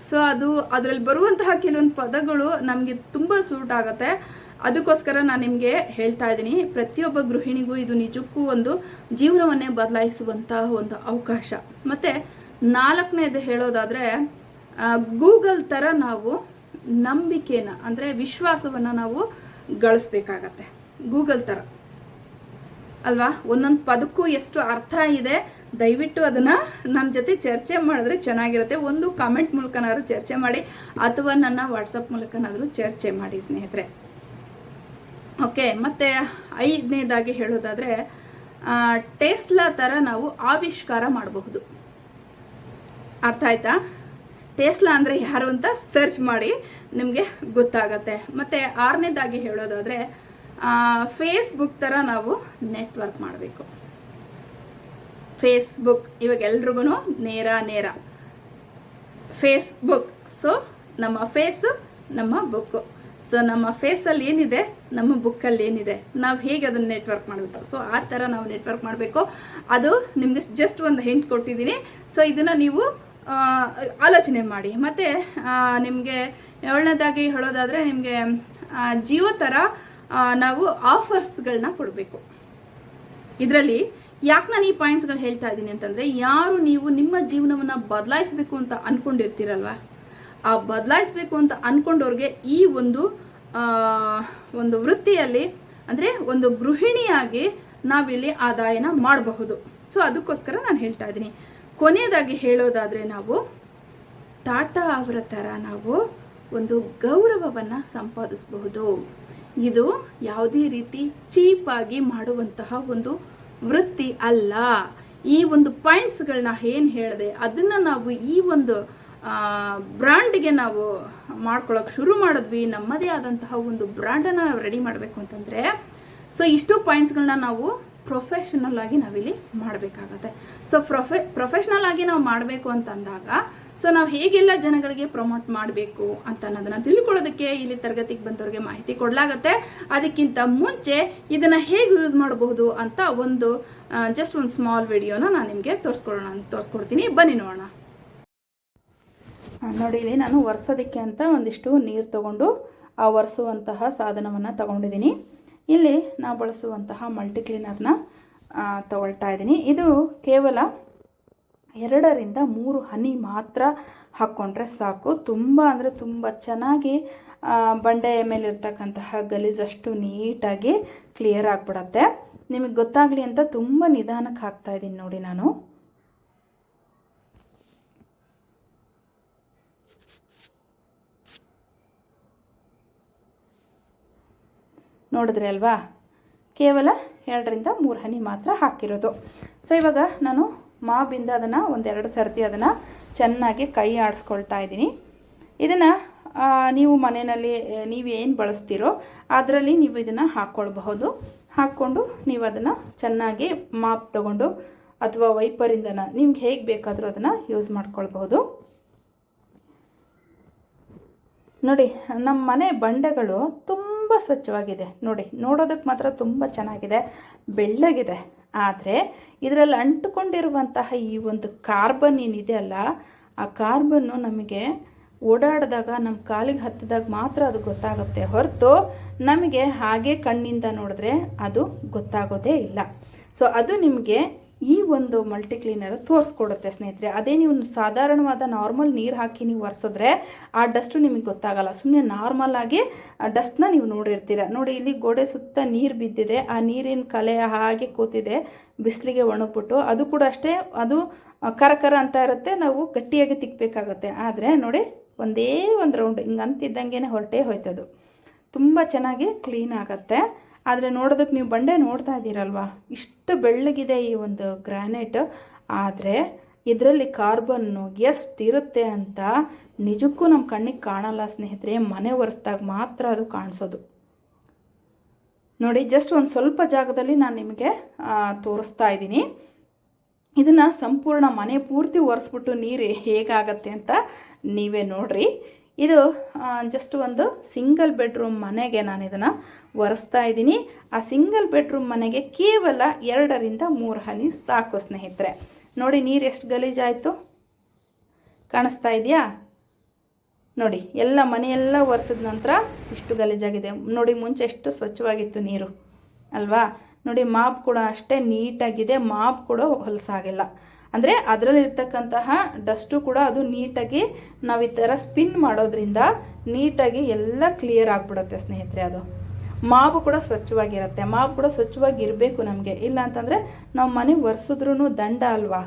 ಸೊ ಅದು ಅದರಲ್ಲಿ ಬರುವಂತಹ ಕೆಲವೊಂದು ಪದಗಳು ನಮಗೆ ತುಂಬ ಸೂಟ್ ಆಗುತ್ತೆ. ಅದಕ್ಕೋಸ್ಕರ ನಾನು ನಿಮಗೆ ಹೇಳ್ತಾ ಇದ್ದೀನಿ, ಪ್ರತಿಯೊಬ್ಬ ಗೃಹಿಣಿಗೂ ಇದು ನಿಜಕ್ಕೂ ಒಂದು ಜೀವನವನ್ನೇ ಬದಲಾಯಿಸುವಂತಹ ಒಂದು ಅವಕಾಶ. ಮತ್ತೆ ನಾಲ್ಕನೇದು ಹೇಳೋದಾದ್ರೆ ಗೂಗಲ್ ತರ ನಾವು ನಂಬಿಕೆನ, ಅಂದ್ರೆ ವಿಶ್ವಾಸವನ್ನ ನಾವು ಗಳಿಸ್ಬೇಕಾಗತ್ತೆ. ಗೂಗಲ್ ತರ. ಅಲ್ವಾ? ಒಂದೊಂದು ಪದಕ್ಕೂ ಎಷ್ಟು ಅರ್ಥ ಇದೆ ದಯವಿಟ್ಟು ಅದನ್ನ ನನ್ನ ಜೊತೆ ಚರ್ಚೆ ಮಾಡಿದ್ರೆ ಚೆನ್ನಾಗಿರುತ್ತೆ. ಒಂದು ಕಾಮೆಂಟ್ ಮೂಲಕನಾದ್ರೂ ಚರ್ಚೆ ಮಾಡಿ, ಅಥವಾ ನನ್ನ ವಾಟ್ಸಪ್ ಮೂಲಕನಾದರೂ ಚರ್ಚೆ ಮಾಡಿ, ಸ್ನೇಹಿತರೆ. ಓಕೆ ಮತ್ತೆ ಐದನೇದಾಗಿ ಹೇಳೋದಾದ್ರೆ ಟೇಸ್ಲಾ ಥರ ನಾವು ಆವಿಷ್ಕಾರ ಮಾಡಬಹುದು. ಅರ್ಥ ಆಯ್ತಾ? ಟೇಸ್ಲಾ ಅಂದ್ರೆ ಯಾರು ಅಂತ ಸರ್ಚ್ ಮಾಡಿ ನಿಮಗೆ ಗೊತ್ತಾಗತ್ತೆ. ಮತ್ತೆ ಆರನೇದಾಗಿ ಹೇಳೋದಾದ್ರೆ ಫೇಸ್ಬುಕ್ ತರ ನಾವು ನೆಟ್ವರ್ಕ್ ಮಾಡಬೇಕು. ಫೇಸ್ಬುಕ್ ಇವಾಗ ಎಲ್ರಿಗೂ ನೇರ ನೇರ. ಫೇಸ್ಬುಕ್ ಸೊ ನಮ್ಮ ಫೇಸ್ ನಮ್ಮ ಬುಕ್ ಸೊ ನಮ್ಮ ಫೇಸಲ್ಲಿ ಏನಿದೆ, ನಮ್ಮ ಬುಕ್ಕಲ್ಲಿ ಏನಿದೆ, ನಾವು ಹೇಗೆ ಅದನ್ನ ನೆಟ್ವರ್ಕ್ ಮಾಡಬೇಕು? ಸೊ ಆ ಥರ ನಾವು ನೆಟ್ವರ್ಕ್ ಮಾಡಬೇಕು. ಅದು ನಿಮಗೆ ಜಸ್ಟ್ ಒಂದು ಹೆಂಟ್ ಕೊಟ್ಟಿದ್ದೀನಿ. ಸೊ ಇದನ್ನ ನೀವು ಆಲೋಚನೆ ಮಾಡಿ. ಮತ್ತೆ ನಿಮಗೆ ಏಳನೇದಾಗಿ ಹೇಳೋದಾದರೆ ನಿಮಗೆ ಜಿಯೋ ಥರ ನಾವು ಆಫರ್ಸ್ಗಳನ್ನ ಕೊಡಬೇಕು. ಇದರಲ್ಲಿ ಯಾಕೆ ನಾನು ಈ ಪಾಯಿಂಟ್ಸ್ಗಳು ಹೇಳ್ತಾ ಇದ್ದೀನಿ ಅಂತಂದ್ರೆ, ಯಾರು ನೀವು ನಿಮ್ಮ ಜೀವನವನ್ನ ಬದಲಾಯಿಸಬೇಕು ಅಂತ ಅನ್ಕೊಂಡಿರ್ತೀರಲ್ವಾ? ಆ ಬದಲಾಯಿಸಬೇಕು ಅಂತ ಅನ್ಕೊಂಡವ್ರಿಗೆ ಈ ಒಂದು ಒಂದು ವೃತ್ತಿಯಲ್ಲಿ, ಅಂದ್ರೆ ಒಂದು ಗೃಹಿಣಿಯಾಗಿ ನಾವಿಲ್ಲಿ ಆದಾಯನ ಮಾಡಬಹುದು. ಸೊ ಅದಕ್ಕೋಸ್ಕರ ನಾನು ಹೇಳ್ತಾ ಇದ್ದೀನಿ. ಕೊನೆಯದಾಗಿ ಹೇಳೋದಾದ್ರೆ ನಾವು, ಟಾಟಾ ಅವರ ಥರ ನಾವು ಒಂದು ಗೌರವವನ್ನ ಸಂಪಾದಿಸಬಹುದು. ಇದು ಯಾವುದೇ ರೀತಿ ಚೀಪ್ ಆಗಿ ಮಾಡುವಂತಹ ಒಂದು ವೃತ್ತಿ ಅಲ್ಲ. ಈ ಒಂದು ಪಾಯಿಂಟ್ಸ್ಗಳನ್ನ ಏನು ಹೇಳಿದೆ, ಅದನ್ನ ನಾವು ಈ ಒಂದು ಬ್ರ್ಯಾಂಡ್ಗೆ ನಾವು ಮಾಡ್ಕೊಳಕ್ ಶುರು ಮಾಡಿದ್ವಿ. ನಮ್ಮದೇ ಆದಂತಹ ಒಂದು ಬ್ರ್ಯಾಂಡನ್ನು ರೆಡಿ ಮಾಡಬೇಕು ಅಂತಂದ್ರೆ, ಸೊ ಇಷ್ಟು ಪಾಯಿಂಟ್ಸ್ಗಳನ್ನ ನಾವು ಪ್ರೊಫೆಷನಲ್ ಆಗಿ ನಾವಿಲ್ಲಿ ಮಾಡಬೇಕಾಗತ್ತೆ. ಸೊ ಪ್ರೊಫೆ ಪ್ರೊಫೆಷನಲ್ ಆಗಿ ನಾವು ಮಾಡಬೇಕು ಅಂತ ಅಂದಾಗ ಸೊ ನಾವು ಹೇಗೆಲ್ಲ ಜನಗಳಿಗೆ ಪ್ರಮೋಟ್ ಮಾಡಬೇಕು ಅಂತ ಅನ್ನೋದನ್ನ ತಿಳ್ಕೊಳ್ಳೋದಕ್ಕೆ ಇಲ್ಲಿ ತರಗತಿಗೆ ಬಂದವರಿಗೆ ಮಾಹಿತಿ ಕೊಡಲಾಗತ್ತೆ. ಅದಕ್ಕಿಂತ ಮುಂಚೆ ಇದನ್ನ ಹೇಗೆ ಯೂಸ್ ಮಾಡಬಹುದು ಅಂತ ಒಂದು ಜಸ್ಟ್ ಒಂದು ಸ್ಮಾಲ್ ವಿಡಿಯೋನ ನಾನು ನಿಮಗೆ ತೋರಿಸ್ಕೊಡೋಣ ತೋರಿಸ್ಕೊಡ್ತೀನಿ. ಬನ್ನಿ ನೋಡೋಣ. ನೋಡಿ, ಇಲ್ಲಿ ನಾನು ಒರೆಸೋದಕ್ಕೆ ಅಂತ ಒಂದಿಷ್ಟು ನೀರು ತಗೊಂಡು ಆ ಒರೆಸುವಂತಹ ಸಾಧನವನ್ನು ತಗೊಂಡಿದ್ದೀನಿ. ಇಲ್ಲಿ ನಾವು ಬಳಸುವಂತಹ ಮಲ್ಟಿ ಕ್ಲೀನರ್ನ ತಗೊಳ್ತಾ ಇದ್ದೀನಿ. ಇದು ಕೇವಲ ಎರಡರಿಂದ ಮೂರು ಹನಿ ಮಾತ್ರ ಹಾಕ್ಕೊಂಡ್ರೆ ಸಾಕು. ತುಂಬ ಅಂದರೆ ತುಂಬ ಚೆನ್ನಾಗಿ ಬಂಡೆಯ ಮೇಲಿರ್ತಕ್ಕಂತಹ ಗಲೀಜಷ್ಟು ನೀಟಾಗಿ ಕ್ಲಿಯರ್ ಆಗಿಬಿಡತ್ತೆ. ನಿಮಗೆ ಗೊತ್ತಾಗಲಿ ಅಂತ ತುಂಬ ನಿಧಾನಕ್ಕೆ ಹಾಕ್ತಾ ಇದ್ದೀನಿ ನೋಡಿ ನಾನು. ನೋಡಿದ್ರಿ ಅಲ್ವಾ? ಕೇವಲ ಎರಡರಿಂದ ಮೂರು ಹನಿ ಮಾತ್ರ ಹಾಕಿರೋದು. ಸೊ ಇವಾಗ ನಾನು ಮಾವಿಂದ ಅದನ್ನು ಒಂದೆರಡು ಸರ್ತಿ ಅದನ್ನು ಚೆನ್ನಾಗಿ ಕೈ ಆಡಿಸ್ಕೊಳ್ತಾ ಇದ್ದೀನಿ. ಇದನ್ನು ನೀವು ಮನೆಯಲ್ಲಿ ನೀವು ಏನು ಬಳಸ್ತೀರೋ ಅದರಲ್ಲಿ ನೀವು ಇದನ್ನು ಹಾಕ್ಕೊಳ್ಬಹುದು ಹಾಕ್ಕೊಂಡು ನೀವು ಅದನ್ನು ಚೆನ್ನಾಗಿ ಮಾಪ್ ತಗೊಂಡು ಅಥವಾ ವೈಪರಿಂದನ ನಿಮ್ಗೆ ಹೇಗೆ ಬೇಕಾದರೂ ಅದನ್ನು ಯೂಸ್ ಮಾಡ್ಕೊಳ್ಬಹುದು. ನೋಡಿ, ನಮ್ಮ ಮನೆ ಬಂಡೆಗಳು ತುಂಬ ಸ್ವಚ್ಛವಾಗಿದೆ. ನೋಡಿ ನೋಡೋದಕ್ಕೆ ಮಾತ್ರ ತುಂಬ ಚೆನ್ನಾಗಿದೆ. ಬೆಳ್ಳಗಿದೆ. ಆದರೆ ಇದರಲ್ಲಿ ಅಂಟುಕೊಂಡಿರುವಂತಹ ಈ ಒಂದು ಕಾರ್ಬನ್ ಏನಿದೆ ಅಲ್ಲ, ಆ ಕಾರ್ಬನ್ನು ನಮಗೆ ಓಡಾಡಿದಾಗ ನಮ್ಮ ಕಾಲಿಗೆ ಹತ್ತಿದಾಗ ಮಾತ್ರ ಅದು ಗೊತ್ತಾಗುತ್ತೆ. ಹೊರತು ನಮಗೆ ಹಾಗೆ ಕಣ್ಣಿಂದ ನೋಡಿದ್ರೆ ಅದು ಗೊತ್ತಾಗೋದೇ ಇಲ್ಲ. ಸೊ ಅದು ನಿಮಗೆ ಈ ಒಂದು ಮಲ್ಟಿ ಕ್ಲೀನರ್ ತೋರಿಸ್ಕೊಡುತ್ತೆ ಸ್ನೇಹಿತರೆ. ಅದೇ ನೀವು ಸಾಧಾರಣವಾದ ನಾರ್ಮಲ್ ನೀರು ಹಾಕಿ ನೀವು ಒರೆಸಿದ್ರೆ ಆ ಡಸ್ಟು ನಿಮಗೆ ಗೊತ್ತಾಗಲ್ಲ. ಸುಮ್ಮನೆ ನಾರ್ಮಲ್ ಆಗಿ ಡಸ್ಟ್ನ ನೀವು ನೋಡಿರ್ತೀರ. ನೋಡಿ, ಇಲ್ಲಿ ಗೋಡೆ ಸುತ್ತ ನೀರು ಬಿದ್ದಿದೆ. ಆ ನೀರಿನ ಕಲೆ ಹಾಗೆ ಕೂತಿದೆ. ಬಿಸಿಲಿಗೆ ಒಣಗ್ಬಿಟ್ಟು ಅದು ಕೂಡ ಅಷ್ಟೇ, ಅದು ಕರ ಕರ ಅಂತ ಇರುತ್ತೆ. ನಾವು ಗಟ್ಟಿಯಾಗಿ ತಿಕ್ಕಬೇಕಾಗುತ್ತೆ ಆದರೆ ನೋಡಿ, ಒಂದೇ ಒಂದು ರೌಂಡ್ ಹಿಂಗೆ ಅಂತಿದ್ದಂಗೆ ಹೊರಟೇ ಹೋಯ್ತದು. ತುಂಬ ಚೆನ್ನಾಗಿ ಕ್ಲೀನ್ ಆಗುತ್ತೆ. ಆದರೆ ನೋಡೋದಕ್ಕೆ ನೀವು ಬಂಡೆ ನೋಡ್ತಾ ಇದ್ದೀರಲ್ವಾ? ಇಷ್ಟು ಬೆಳ್ಳಗಿದೆ ಈ ಒಂದು ಗ್ರಾನೈಟ್. ಆದರೆ ಇದರಲ್ಲಿ ಕಾರ್ಬನ್ನು ಎಷ್ಟಿರುತ್ತೆ ಅಂತ ನಿಜಕ್ಕೂ ನಮ್ಮ ಕಣ್ಣಿಗೆ ಕಾಣಲ್ಲ ಸ್ನೇಹಿತರೆ. ಮನೆ ಒರೆಸ್ದಾಗ ಮಾತ್ರ ಅದು ಕಾಣಿಸೋದು. ನೋಡಿ ಜಸ್ಟ್ ಒಂದು ಸ್ವಲ್ಪ ಜಾಗದಲ್ಲಿ ನಾನು ನಿಮಗೆ ತೋರಿಸ್ತಾ ಇದ್ದೀನಿ. ಇದನ್ನು ಸಂಪೂರ್ಣ ಮನೆ ಪೂರ್ತಿ ಒರೆಸ್ಬಿಟ್ಟು ನೀರು ಹೇಗಾಗತ್ತೆ ಅಂತ ನೀವೇ ನೋಡ್ರಿ. ಇದು ಜಸ್ಟ್ ಒಂದು ಸಿಂಗಲ್ ಬೆಡ್ರೂಮ್ ಮನೆಗೆ ನಾನು ಇದನ್ನು ಒರೆಸ್ತಾ ಇದ್ದೀನಿ. ಆ ಸಿಂಗಲ್ ಬೆಡ್ರೂಮ್ ಮನೆಗೆ ಕೇವಲ ಎರಡರಿಂದ ಮೂರು ಹನಿ ಸಾಕು ಸ್ನೇಹಿತರೆ. ನೋಡಿ ನೀರು ಎಷ್ಟು ಗಲೀಜಾಯಿತು? ಕಾಣಿಸ್ತಾ ಇದೆಯಾ? ನೋಡಿ, ಎಲ್ಲ ಮನೆಯೆಲ್ಲ ಒರೆಸಿದ ನಂತರ ಇಷ್ಟು ಗಲೀಜಾಗಿದೆ. ನೋಡಿ ಮುಂಚೆ ಎಷ್ಟು ಸ್ವಚ್ಛವಾಗಿತ್ತು ನೀರು. ಅಲ್ವಾ? ನೋಡಿ, ಮಾಪ್ ಕೂಡ ಅಷ್ಟೇ ನೀಟಾಗಿದೆ. ಮಾಪ್ ಕೂಡ ಹೊಲಸಾಗಿಲ್ಲ. ಅಂದರೆ ಅದರಲ್ಲಿರ್ತಕ್ಕಂತಹ ಡಸ್ಟು ಕೂಡ ಅದು ನೀಟಾಗಿ ನಾವು ಈ ಥರ ಸ್ಪಿನ್ ಮಾಡೋದ್ರಿಂದ ನೀಟಾಗಿ ಎಲ್ಲ ಕ್ಲಿಯರ್ ಆಗಿಬಿಡುತ್ತೆ ಸ್ನೇಹಿತರೆ ಅದು. ಮಾವು ಕೂಡ ಸ್ವಚ್ಛವಾಗಿರುತ್ತೆ. ಮಾವು ಕೂಡ ಸ್ವಚ್ಛವಾಗಿ ಇರಬೇಕು ನಮಗೆ. ಇಲ್ಲ ಅಂತಂದರೆ ನಾವು ಮನೆ ಒರೆಸಿದ್ರೂ ದಂಡ ಅಲ್ವಾ?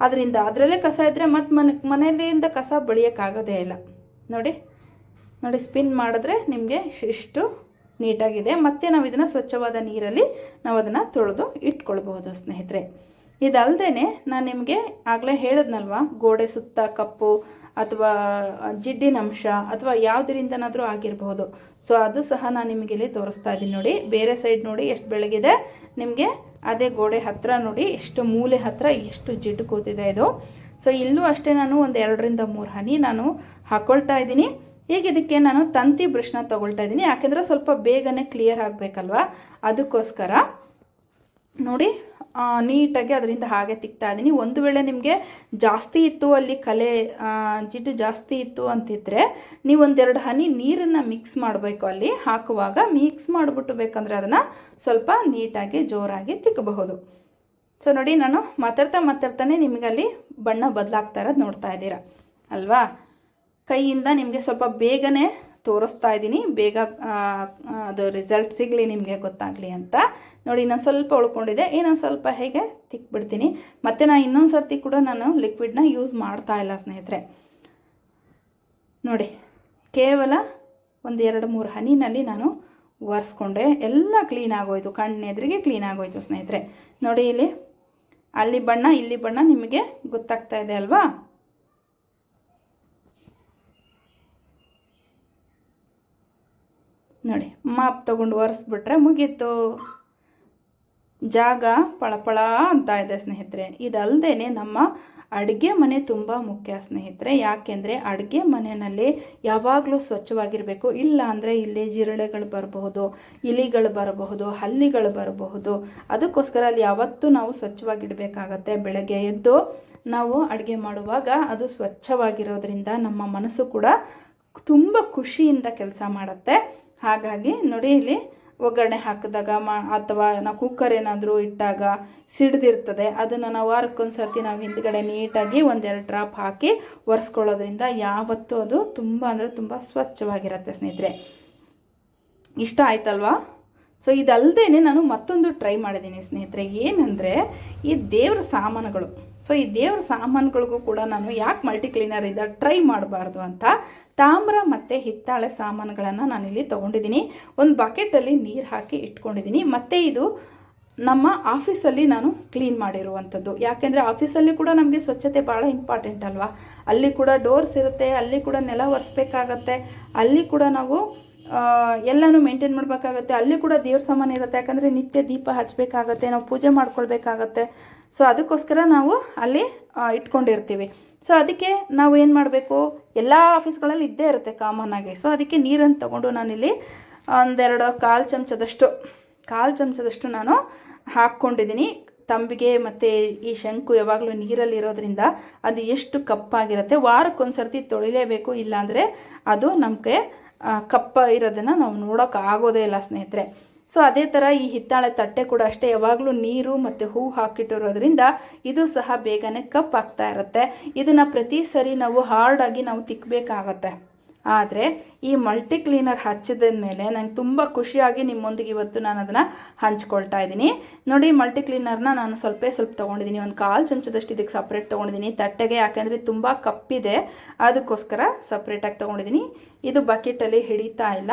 ಅದರಿಂದ ಅದರಲ್ಲೇ ಕಸ ಇದ್ದರೆ ಮತ್ತು ಮನೆ ಮನೆಯಲ್ಲಿಂದ ಕಸ ಬಳಿಯೋಕ್ಕಾಗೋದೇ ಇಲ್ಲ. ನೋಡಿ ನೋಡಿ ಸ್ಪಿನ್ ಮಾಡಿದ್ರೆ ನಿಮಗೆ ಇಷ್ಟು ನೀಟಾಗಿದೆ. ಮತ್ತೆ ನಾವು ಇದನ್ನು ಸ್ವಚ್ಛವಾದ ನೀರಲ್ಲಿ ನಾವು ಅದನ್ನು ತೊಳೆದು ಇಟ್ಕೊಳ್ಬಹುದು ಸ್ನೇಹಿತರೆ. ಇದಲ್ದೇ ನಾನು ನಿಮಗೆ ಆಗಲೇ ಹೇಳಿದ್ನಲ್ವ? ಗೋಡೆ ಸುತ್ತ ಕಪ್ಪು ಅಥವಾ ಜಿಡ್ಡಿನ ಅಂಶ ಅಥವಾ ಯಾವುದರಿಂದನಾದರೂ ಆಗಿರಬಹುದು ಸೊ ಅದು ಸಹ ನಾನು ನಿಮಗೆ ಇಲ್ಲಿ ತೋರಿಸ್ತಾ ಇದ್ದೀನಿ ನೋಡಿ. ಬೇರೆ ಸೈಡ್ ನೋಡಿ ಎಷ್ಟು ಬೆಳಗಿದೆ. ನಿಮಗೆ ಅದೇ ಗೋಡೆ ಹತ್ತಿರ ನೋಡಿ ಎಷ್ಟು ಮೂಲೆ ಹತ್ತಿರ ಎಷ್ಟು ಜಿಡ್ಡು ಕೂತಿದೆ ಇದು. ಸೊ ಇಲ್ಲೂ ಅಷ್ಟೇ ನಾನು ಒಂದು ಎರಡರಿಂದ ಮೂರು ಹನಿ ನಾನು ಹಾಕ್ಕೊಳ್ತಾ ಇದ್ದೀನಿ. ಈಗ ಇದಕ್ಕೆ ನಾನು ತಂತಿ ಬ್ರಷ್ನ ತಗೊಳ್ತಾ ಇದ್ದೀನಿ. ಯಾಕೆಂದರೆ ಸ್ವಲ್ಪ ಬೇಗನೆ ಕ್ಲಿಯರ್ ಆಗಬೇಕಲ್ವಾ? ಅದಕ್ಕೋಸ್ಕರ ನೋಡಿ ನೀಟಾಗಿ ಅದರಿಂದ ಹಾಗೆ ತಿಕ್ತಾ ಇದ್ದೀನಿ. ಒಂದು ವೇಳೆ ನಿಮಗೆ ಜಾಸ್ತಿ ಇತ್ತು ಅಲ್ಲಿ ಕಲೆ ಜಿಡ್ಡು ಜಾಸ್ತಿ ಇತ್ತು ಅಂತಿದ್ರೆ ನೀವು ಒಂದೆರಡು ಹನಿ ನೀರನ್ನು ಮಿಕ್ಸ್ ಮಾಡಬೇಕು ಅಲ್ಲಿ. ಹಾಕುವಾಗ ಮಿಕ್ಸ್ ಮಾಡಿಬಿಟ್ಟು ಬೇಕಂದರೆ ಅದನ್ನು ಸ್ವಲ್ಪ ನೀಟಾಗಿ ಜೋರಾಗಿ ತಿಕ್ಕಬಹುದು ಸೊ ನೋಡಿ ನಾನು ಮಾತಾಡ್ತಾ ಮಾತಾಡ್ತಾನೆ ನಿಮಗೆ ಅಲ್ಲಿ ಬಣ್ಣ ಬದಲಾಗ್ತಾ ಇರೋದು ನೋಡ್ತಾ ಇದ್ದೀರಾ. ಅಲ್ವಾ? ಕೈಯಿಂದ ನಿಮಗೆ ಸ್ವಲ್ಪ ಬೇಗನೆ ತೋರಿಸ್ತಾ ಇದ್ದೀನಿ. ಬೇಗ ಅದು ರಿಸಲ್ಟ್ ಸಿಗಲಿ, ನಿಮಗೆ ಗೊತ್ತಾಗಲಿ ಅಂತ. ನೋಡಿ ನಾನು ಸ್ವಲ್ಪ ಉಳ್ಕೊಂಡಿದೆ. ಇನ್ನೊಂದು ಸ್ವಲ್ಪ ಹೇಗೆ ತಿಕ್ಬಿಡ್ತೀನಿ. ಮತ್ತು ನಾನು ಇನ್ನೊಂದು ಸರ್ತಿ ಕೂಡ ನಾನು ಲಿಕ್ವಿಡ್ನ ಯೂಸ್ ಮಾಡ್ತಾ ಇಲ್ಲ ಸ್ನೇಹಿತರೆ. ನೋಡಿ, ಕೇವಲ ಒಂದು ಎರಡು ಮೂರು ಹನಿನಲ್ಲಿ ನಾನು ಒರೆಸ್ಕೊಂಡೆ. ಎಲ್ಲ ಕ್ಲೀನ್ ಆಗೋಯ್ತು. ಕಣ್ಣೆದ್ರಿಗೆ ಕ್ಲೀನ್ ಆಗೋಯ್ತು ಸ್ನೇಹಿತರೆ. ನೋಡಿ, ಇಲ್ಲಿ, ಅಲ್ಲಿ ಬಣ್ಣ, ಇಲ್ಲಿ ಬಣ್ಣ ನಿಮಗೆ ಗೊತ್ತಾಗ್ತಾ ಇದೆ ಅಲ್ವಾ? ನೋಡಿ, ಮಾಪ್ ತೊಗೊಂಡು ಒರೆಸ್ಬಿಟ್ರೆ ಮುಗೀತು. ಜಾಗ ಪಳಪಳ ಅಂತ ಇದೆ ಸ್ನೇಹಿತರೆ. ಇದಲ್ಲದೆ ನಮ್ಮ ಅಡುಗೆ ಮನೆ ತುಂಬ ಮುಖ್ಯ ಸ್ನೇಹಿತರೆ. ಯಾಕೆಂದರೆ ಅಡುಗೆ ಮನೆಯಲ್ಲಿ ಯಾವಾಗಲೂ ಸ್ವಚ್ಛವಾಗಿರಬೇಕು. ಇಲ್ಲ ಅಂದರೆ ಇಲ್ಲಿ ಜಿರಳೆಗಳು ಬರಬಹುದು, ಇಲಿಗಳು ಬರಬಹುದು, ಹಲ್ಲಿಗಳು ಬರಬಹುದು. ಅದಕ್ಕೋಸ್ಕರ ಅಲ್ಲಿ ಯಾವತ್ತೂ ನಾವು ಸ್ವಚ್ಛವಾಗಿಡಬೇಕಾಗತ್ತೆ. ಬೆಳಗ್ಗೆ ಎದ್ದು ನಾವು ಅಡುಗೆ ಮಾಡುವಾಗ ಅದು ಸ್ವಚ್ಛವಾಗಿರೋದ್ರಿಂದ ನಮ್ಮ ಮನಸ್ಸು ಕೂಡ ತುಂಬ ಖುಷಿಯಿಂದ ಕೆಲಸ ಮಾಡುತ್ತೆ. ಹಾಗಾಗಿ ನೋಡಿ ಇಲ್ಲಿ ಒಗ್ಗರಣೆ ಹಾಕಿದಾಗ ಮಾ ಅಥವಾ ನಾವು ಕುಕ್ಕರ್ ಏನಾದರೂ ಇಟ್ಟಾಗ ಸಿಡ್ದಿರ್ತದೆ. ಅದನ್ನು ನಾವು ವಾರಕ್ಕೊಂದು ಸರ್ತಿ ನಾವು ಹಿಂದ್ಗಡೆ ನೀಟಾಗಿ ಒಂದೆರಡು ಡ್ರಾಪ್ ಹಾಕಿ ಒರೆಸ್ಕೊಳ್ಳೋದ್ರಿಂದ ಯಾವತ್ತೂ ಅದು ತುಂಬ ಅಂದರೆ ತುಂಬ ಸ್ವಚ್ಛವಾಗಿರುತ್ತೆ ಸ್ನೇಹಿತರೆ. ಇಷ್ಟ ಆಯ್ತಲ್ವಾ? ಸೊ ಇದಲ್ಲದೆ ನಾನು ಮತ್ತೊಂದು ಟ್ರೈ ಮಾಡಿದ್ದೀನಿ ಸ್ನೇಹಿತರೆ. ಏನಂದರೆ, ಈ ದೇವ್ರ ಸಾಮಾನುಗಳು. ಸೊ ಈ ದೇವ್ರ ಸಾಮಾನುಗಳಿಗೂ ಕೂಡ ನಾನು ಯಾಕೆ ಮಲ್ಟಿ ಕ್ಲೀನರ್ ಇದ್ದ ಟ್ರೈ ಮಾಡಬಾರ್ದು ಅಂತ ತಾಮ್ರ ಮತ್ತು ಹಿತ್ತಾಳೆ ಸಾಮಾನುಗಳನ್ನು ನಾನಿಲ್ಲಿ ತೊಗೊಂಡಿದ್ದೀನಿ. ಒಂದು ಬಕೆಟಲ್ಲಿ ನೀರು ಹಾಕಿ ಇಟ್ಕೊಂಡಿದ್ದೀನಿ. ಮತ್ತು ಇದು ನಮ್ಮ ಆಫೀಸಲ್ಲಿ ನಾನು ಕ್ಲೀನ್ ಮಾಡಿರುವಂಥದ್ದು. ಯಾಕೆಂದರೆ ಆಫೀಸಲ್ಲಿ ಕೂಡ ನಮಗೆ ಸ್ವಚ್ಛತೆ ಭಾಳ ಇಂಪಾರ್ಟೆಂಟ್ ಅಲ್ವಾ? ಅಲ್ಲಿ ಕೂಡ ಡೋರ್ಸ್ ಇರುತ್ತೆ, ಅಲ್ಲಿ ಕೂಡ ನೆಲ ಒರೆಸ್ಬೇಕಾಗತ್ತೆ, ಅಲ್ಲಿ ಕೂಡ ನಾವು ಎಲ್ಲನೂ ಮೇಂಟೈನ್ ಮಾಡಬೇಕಾಗತ್ತೆ. ಅಲ್ಲಿ ಕೂಡ ದೇವ್ರ ಸಾಮಾನು ಇರುತ್ತೆ. ಯಾಕಂದರೆ ನಿತ್ಯ ದೀಪ ಹಚ್ಚಬೇಕಾಗತ್ತೆ ನಾವು ಪೂಜೆ ಮಾಡ್ಕೊಳ್ಬೇಕಾಗತ್ತೆ. ಸೊ ಅದಕ್ಕೋಸ್ಕರ ನಾವು ಅಲ್ಲಿ ಇಟ್ಕೊಂಡಿರ್ತೀವಿ. ಸೊ ಅದಕ್ಕೆ ನಾವು ಏನು ಮಾಡಬೇಕು? ಎಲ್ಲ ಆಫೀಸ್ಗಳಲ್ಲಿ ಇದ್ದೇ ಇರುತ್ತೆ ಕಾಮನ್ ಆಗಿ ಸೊ ಅದಕ್ಕೆ ನೀರನ್ನು ತಗೊಂಡು ನಾನಿಲ್ಲಿ ಒಂದೆರಡು ಕಾಲು ಚಮಚದಷ್ಟು ಕಾಲು ಚಮಚದಷ್ಟು ನಾನು ಹಾಕ್ಕೊಂಡಿದ್ದೀನಿ. ತಂಬಿಗೆ ಮತ್ತು ಈ ಶಂಕು ಯಾವಾಗಲೂ ನೀರಲ್ಲಿ ಇರೋದ್ರಿಂದ ಅದು ಎಷ್ಟು ಕಪ್ಪಾಗಿರುತ್ತೆ. ವಾರಕ್ಕೊಂದು ಸರ್ತಿ ತೊಳಿಲೇಬೇಕು, ಇಲ್ಲಾಂದರೆ ಅದು ನಮಗೆ ಕಪ್ಪ ಇರೋದನ್ನು ನಾವು ನೋಡೋಕೆ ಆಗೋದೇ ಇಲ್ಲ ಸ್ನೇಹಿತರೆ. ಸೊ ಅದೇ ಥರ ಈ ಹಿತ್ತಾಳೆ ತಟ್ಟೆ ಕೂಡ ಅಷ್ಟೇ ಯಾವಾಗಲೂ ನೀರು ಮತ್ತು ಹೂವು ಹಾಕಿಟ್ಟಿರೋದ್ರಿಂದ ಇದು ಸಹ ಬೇಗನೆ ಕಪ್ ಆಗ್ತಾ ಇರುತ್ತೆ. ಇದನ್ನು ಪ್ರತಿ ಸರಿ ನಾವು ಹಾರ್ಡಾಗಿ ನಾವು ತಿಕ್ಕಬೇಕಾಗತ್ತೆ ಆದರೆ ಈ ಮಲ್ಟಿ ಕ್ಲೀನರ್ ಹಚ್ಚಿದ ಮೇಲೆ ನಂಗೆ ತುಂಬ ಖುಷಿಯಾಗಿ ನಿಮ್ಮೊಂದಿಗೆ ಇವತ್ತು ನಾನು ಅದನ್ನು ಹಂಚ್ಕೊಳ್ತಾ ಇದ್ದೀನಿ. ನೋಡಿ ಮಲ್ಟಿ ಕ್ಲೀನರ್ನ ನಾನು ಸ್ವಲ್ಪ ಸ್ವಲ್ಪ ತೊಗೊಂಡಿದ್ದೀನಿ ಒಂದು ಕಾಲು ಚಮಚದಷ್ಟು ಇದಕ್ಕೆ ಸಪ್ರೇಟ್ ತೊಗೊಂಡಿದ್ದೀನಿ ತಟ್ಟೆಗೆ ಯಾಕೆಂದರೆ ತುಂಬ ಕಪ್ಪಿದೆ. ಅದಕ್ಕೋಸ್ಕರ ಸಪ್ರೇಟಾಗಿ ತೊಗೊಂಡಿದ್ದೀನಿ ಇದು ಬಕೆಟಲ್ಲಿ ಹಿಡಿತಾ ಇಲ್ಲ.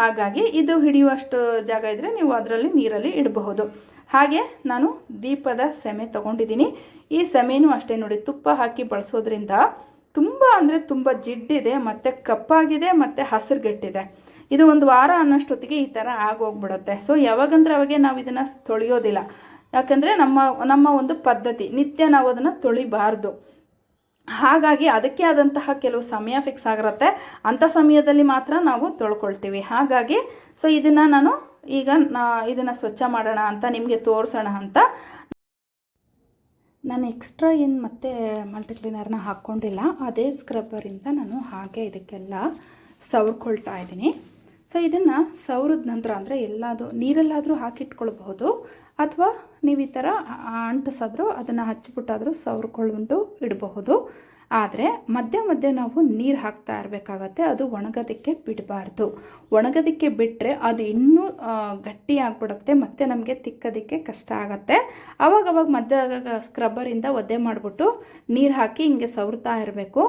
ಹಾಗಾಗಿ ಇದು ಹಿಡಿಯುವಷ್ಟು ಜಾಗ ಇದ್ದರೆ ನೀವು ಅದರಲ್ಲಿ ನೀರಲ್ಲಿ ಇಡಬಹುದು. ಹಾಗೆ ನಾನು ದೀಪದ ಸೆಮೆ ತೊಗೊಂಡಿದ್ದೀನಿ ಈ ಸೆಮೆನೂ ಅಷ್ಟೇ ನೋಡಿ, ತುಪ್ಪ ಹಾಕಿ ಬಳಸೋದ್ರಿಂದ ತುಂಬ ಅಂದರೆ ತುಂಬ ಜಿಡ್ಡಿದೆ, ಮತ್ತು ಕಪ್ಪಾಗಿದೆ, ಮತ್ತು ಹಸಿರುಗೆಟ್ಟಿದೆ. ಇದು ಒಂದು ವಾರ ಅನ್ನೋಷ್ಟೊತ್ತಿಗೆ ಈ ಥರ ಆಗೋಗ್ಬಿಡುತ್ತೆ. ಸೊ ಯಾವಾಗಂದ್ರೆ ಅವಾಗೆ ನಾವು ಇದನ್ನು ತೊಳೆಯೋದಿಲ್ಲ. ಯಾಕಂದರೆ ನಮ್ಮ ನಮ್ಮ ಒಂದು ಪದ್ಧತಿ, ನಿತ್ಯ ನಾವು ಅದನ್ನು ತೊಳಿಬಾರ್ದು. ಹಾಗಾಗಿ ಅದಕ್ಕೆ ಆದಂತಹ ಕೆಲವು ಸಮಯ ಫಿಕ್ಸ್ ಆಗಿರುತ್ತೆ. ಅಂಥ ಸಮಯದಲ್ಲಿ ಮಾತ್ರ ನಾವು ತೊಳ್ಕೊಳ್ತೀವಿ. ಹಾಗಾಗಿ ಸೊ ಇದನ್ನು ನಾನು ಈಗ ನಾ, ಇದನ್ನು ಸ್ವಚ್ಛ ಮಾಡೋಣ ಅಂತ ನಿಮಗೆ ತೋರಿಸೋಣ ಅಂತ ನಾನು ಎಕ್ಸ್ಟ್ರಾ ಏನು ಮತ್ತೆ ಮಲ್ಟಿ ಕ್ಲೀನರ್ನ ಹಾಕ್ಕೊಂಡಿಲ್ಲ ಅದೇ ಸ್ಕ್ರಬ್ಬರಿಂದ ನಾನು ಹಾಗೆ ಇದಕ್ಕೆಲ್ಲ ಸವರ್ಕೊಳ್ತಾ ಇದ್ದೀನಿ. ಸೊ ಇದನ್ನು ಸವ್ರಿದ ನಂತರ ಅಂದರೆ ಎಲ್ಲಾದರೂ ನೀರಲ್ಲಾದರೂ ಹಾಕಿಟ್ಕೊಳ್ಬಹುದು. ಅಥವಾ ನೀವು ಈ ಥರ ಅಂಟಿಸಾದರೂ ಅದನ್ನು ಹಚ್ಚಿಬಿಟ್ಟಾದರೂ ಸವರ್ಕೊಂಡು ಇಡಬಹುದು. ಆದರೆ ಮಧ್ಯೆ ಮಧ್ಯೆ ನಾವು ನೀರು ಹಾಕ್ತಾ ಇರಬೇಕಾಗತ್ತೆ, ಅದು ಒಣಗೋದಕ್ಕೆ ಬಿಡಬಾರ್ದು. ಒಣಗೋದಕ್ಕೆ ಬಿಟ್ಟರೆ ಅದು ಇನ್ನೂ ಗಟ್ಟಿಯಾಗ್ಬಿಡುತ್ತೆ ಮತ್ತು ನಮಗೆ ತಿಕ್ಕೋದಕ್ಕೆ ಕಷ್ಟ ಆಗುತ್ತೆ. ಅವಾಗವಾಗ ಮಧ್ಯ ಸ್ಕ್ರಬ್ಬರಿಂದ ಒದ್ದೆ ಮಾಡಿಬಿಟ್ಟು ನೀರು ಹಾಕಿ ಹಿಂಗೆ ಸವರ್ತಾ ಇರಬೇಕು.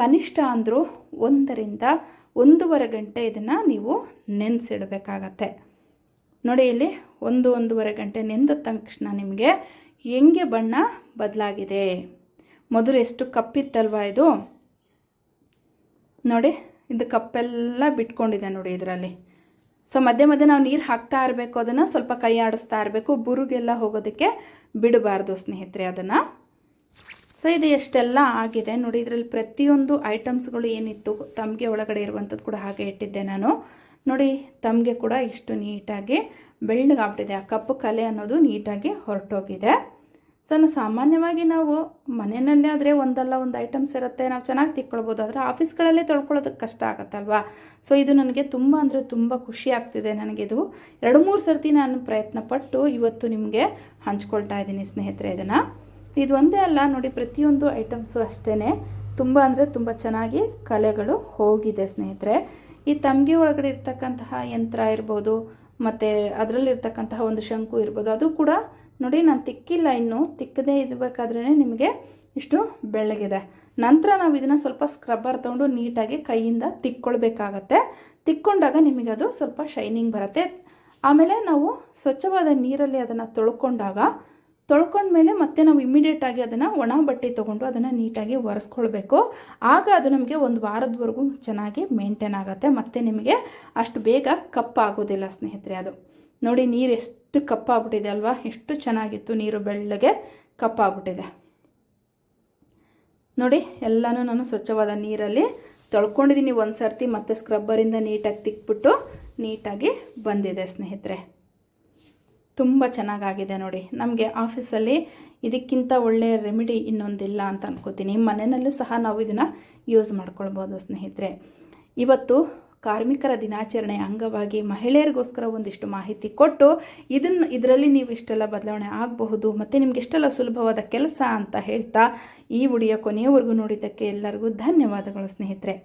ಕನಿಷ್ಠ ಅಂದರೂ ಒಂದರಿಂದ ಒಂದೂವರೆ ಗಂಟೆ ಇದನ್ನು ನೀವು ನೆನೆಸಿಡಬೇಕಾಗತ್ತೆ. ನೋಡಿ ಇಲ್ಲಿ ಒಂದು, ಒಂದೂವರೆ ಗಂಟೆ ನೆಂದ ತಕ್ಷಣ ನಿಮಗೆ ಹೆಂಗೆ ಬಣ್ಣ ಬದಲಾಗಿದೆ. ಮೊದಲು ಎಷ್ಟು ಕಪ್ಪಿತ್ತಲ್ವಾ ಇದು? ನೋಡಿ, ಇದು ಕಪ್ಪೆಲ್ಲ ಬಿಟ್ಕೊಂಡಿದೆ ನೋಡಿ ಇದರಲ್ಲಿ. ಸೊ ಮಧ್ಯೆ ಮಧ್ಯೆ ನಾವು ನೀರು ಹಾಕ್ತಾ ಇರಬೇಕು, ಅದನ್ನು ಸ್ವಲ್ಪ ಕೈ ಆಡಿಸ್ತಾ ಇರಬೇಕು, ಬುರುಗೆಲ್ಲ ಹೋಗೋದಕ್ಕೆ ಬಿಡಬಾರ್ದು ಸ್ನೇಹಿತರೆ ಅದನ್ನು. ಸೊ ಇದು ಎಷ್ಟೆಲ್ಲ ಆಗಿದೆ ನೋಡಿ, ಇದರಲ್ಲಿ ಪ್ರತಿಯೊಂದು ಐಟಮ್ಸ್ಗಳು ಏನಿತ್ತು ತಮಗೆ ಒಳಗಡೆ ಇರುವಂಥದ್ದು ಕೂಡ ಹಾಗೆ ಇಟ್ಟಿದ್ದೆ ನಾನು. ನೋಡಿ, ತಮಗೆ ಕೂಡ ಇಷ್ಟು ನೀಟಾಗಿ ಬೆಳ್ಳಗಾಗ್ಬಿಟ್ಟಿದೆ ಆ ಕಪ್ಪು ಕಲೆ ಅನ್ನೋದು ನೀಟಾಗಿ ಹೊರಟೋಗಿದೆ. ಸೊ ಸಾಮಾನ್ಯವಾಗಿ ನಾವು ಮನೆಯಲ್ಲೇ ಆದರೆ ಒಂದಲ್ಲ ಒಂದು ಐಟಮ್ಸ್ ಇರುತ್ತೆ, ನಾವು ಚೆನ್ನಾಗಿ ತಿಕ್ಕೊಳ್ಬೋದು. ಆದರೆ ಆಫೀಸ್ಗಳಲ್ಲೇ ತೊಳ್ಕೊಳ್ಳೋದಕ್ಕೆ ಕಷ್ಟ ಆಗುತ್ತಲ್ವಾ? ಸೊ ಇದು ನನಗೆ ತುಂಬ ಅಂದರೆ ತುಂಬ ಖುಷಿ ಆಗ್ತಿದೆ ನನಗಿದು ಎರಡು ಮೂರು ಸರ್ತಿ ನಾನು ಪ್ರಯತ್ನ ಪಟ್ಟು ಇವತ್ತು ನಿಮಗೆ ಹಂಚ್ಕೊಳ್ತಾ ಇದ್ದೀನಿ ಸ್ನೇಹಿತರೆ ಇದನ್ನು. ಇದು ಒಂದೇ ಅಲ್ಲ, ನೋಡಿ ಪ್ರತಿಯೊಂದು ಐಟಮ್ಸು ಅಷ್ಟೇ ತುಂಬ ಅಂದರೆ ತುಂಬ ಚೆನ್ನಾಗಿ ಕಲೆಗಳು ಹೋಗಿದೆ ಸ್ನೇಹಿತರೆ. ಈ ತಂಗಿ ಒಳಗಡೆ ಇರ್ತಕ್ಕಂತಹ ಯಂತ್ರ ಇರ್ಬೋದು, ಮತ್ತು ಅದರಲ್ಲಿರ್ತಕ್ಕಂತಹ ಒಂದು ಶಂಕು ಇರ್ಬೋದು, ಅದು ಕೂಡ ನೋಡಿ, ನಾನು ತಿಕ್ಕಿಲ್ಲ ಇನ್ನು. ತಿಕ್ಕದೇ ಇರಬೇಕಾದ್ರೇ ನಿಮಗೆ ಇಷ್ಟು ಬೆಳ್ಳಗಿದೆ ನಂತರ ನಾವು ಇದನ್ನು ಸ್ವಲ್ಪ ಸ್ಕ್ರಬ್ಬರ್ ತೊಗೊಂಡು ನೀಟಾಗಿ ಕೈಯಿಂದ ತಿಕ್ಕೊಳ್ಬೇಕಾಗತ್ತೆ. ತಿಕ್ಕೊಂಡಾಗ ನಿಮಗೆ ಅದು ಸ್ವಲ್ಪ ಶೈನಿಂಗ್ ಬರುತ್ತೆ. ಆಮೇಲೆ ನಾವು ಸ್ವಚ್ಛವಾದ ನೀರಲ್ಲಿ ಅದನ್ನು ತೊಳ್ಕೊಂಡಾಗ, ತೊಳ್ಕೊಂಡ್ಮೇಲೆ ಮತ್ತೆ ನಾವು ಇಮಿಡಿಯೇಟಾಗಿ ಅದನ್ನು ಒಣ ಬಟ್ಟೆ ತೊಗೊಂಡು ಅದನ್ನು ನೀಟಾಗಿ ಒರೆಸ್ಕೊಳ್ಬೇಕು. ಆಗ ಅದು ನಮಗೆ ಒಂದು ವಾರದವರೆಗೂ ಚೆನ್ನಾಗಿ ಮೇಂಟೈನ್ ಆಗುತ್ತೆ. ಮತ್ತು ನಿಮಗೆ ಅಷ್ಟು ಬೇಗ ಕಪ್ಪಾಗೋದಿಲ್ಲ ಸ್ನೇಹಿತರೆ ಅದು. ನೋಡಿ, ನೀರು ಎಷ್ಟು ಕಪ್ಪಾಗ್ಬಿಟ್ಟಿದೆ ಅಲ್ವಾ? ಎಷ್ಟು ಚೆನ್ನಾಗಿತ್ತು ನೀರು ಬೆಳ್ಳಗೆ ಕಪ್ಪಾಗ್ಬಿಟ್ಟಿದೆ. ನೋಡಿ, ಎಲ್ಲನೂ ನಾನು ಸ್ವಚ್ಛವಾದ ನೀರಲ್ಲಿ ತೊಳ್ಕೊಂಡಿದ್ದೀನಿ. ಒಂದು ಸರ್ತಿ ಮತ್ತು ಸ್ಕ್ರಬ್ಬರಿಂದ ನೀಟಾಗಿ ತಿಕ್ಬಿಟ್ಟು ನೀಟಾಗಿ ಬಂದಿದೆ ಸ್ನೇಹಿತರೆ. ತುಂಬ ಚೆನ್ನಾಗಾಗಿದೆ ನೋಡಿ. ನಮಗೆ ಆಫೀಸಲ್ಲಿ ಇದಕ್ಕಿಂತ ಒಳ್ಳೆಯ ರೆಮಿಡಿ ಇನ್ನೊಂದಿಲ್ಲ ಅಂತ ಅನ್ಕೋತೀನಿ. ಮನೆಯಲ್ಲೂ ಸಹ ನಾವು ಇದನ್ನು ಯೂಸ್ ಮಾಡ್ಕೊಳ್ಬೋದು ಸ್ನೇಹಿತರೆ. ಇವತ್ತು ಕಾರ್ಮಿಕರ ದಿನಾಚರಣೆ ಅಂಗವಾಗಿ ಮಹಿಳೆಯರಿಗೋಸ್ಕರ ಒಂದಿಷ್ಟು ಮಾಹಿತಿ ಕೊಟ್ಟು ಇದನ್ನು ಇದರಲ್ಲಿ ನೀವು ಇಷ್ಟೆಲ್ಲ ಬದಲಾವಣೆ ಆಗಬಹುದು, ಮತ್ತು ನಿಮ್ಗೆ ಎಷ್ಟೆಲ್ಲ ಸುಲಭವಾದ ಕೆಲಸ ಅಂತ ಹೇಳ್ತಾ ಈ ವಿಡಿಯೋ ಕೊನೆಯವರೆಗೂ ನೋಡಿದ್ದಕ್ಕೆ ಎಲ್ಲರಿಗೂ ಧನ್ಯವಾದಗಳು ಸ್ನೇಹಿತರೆ.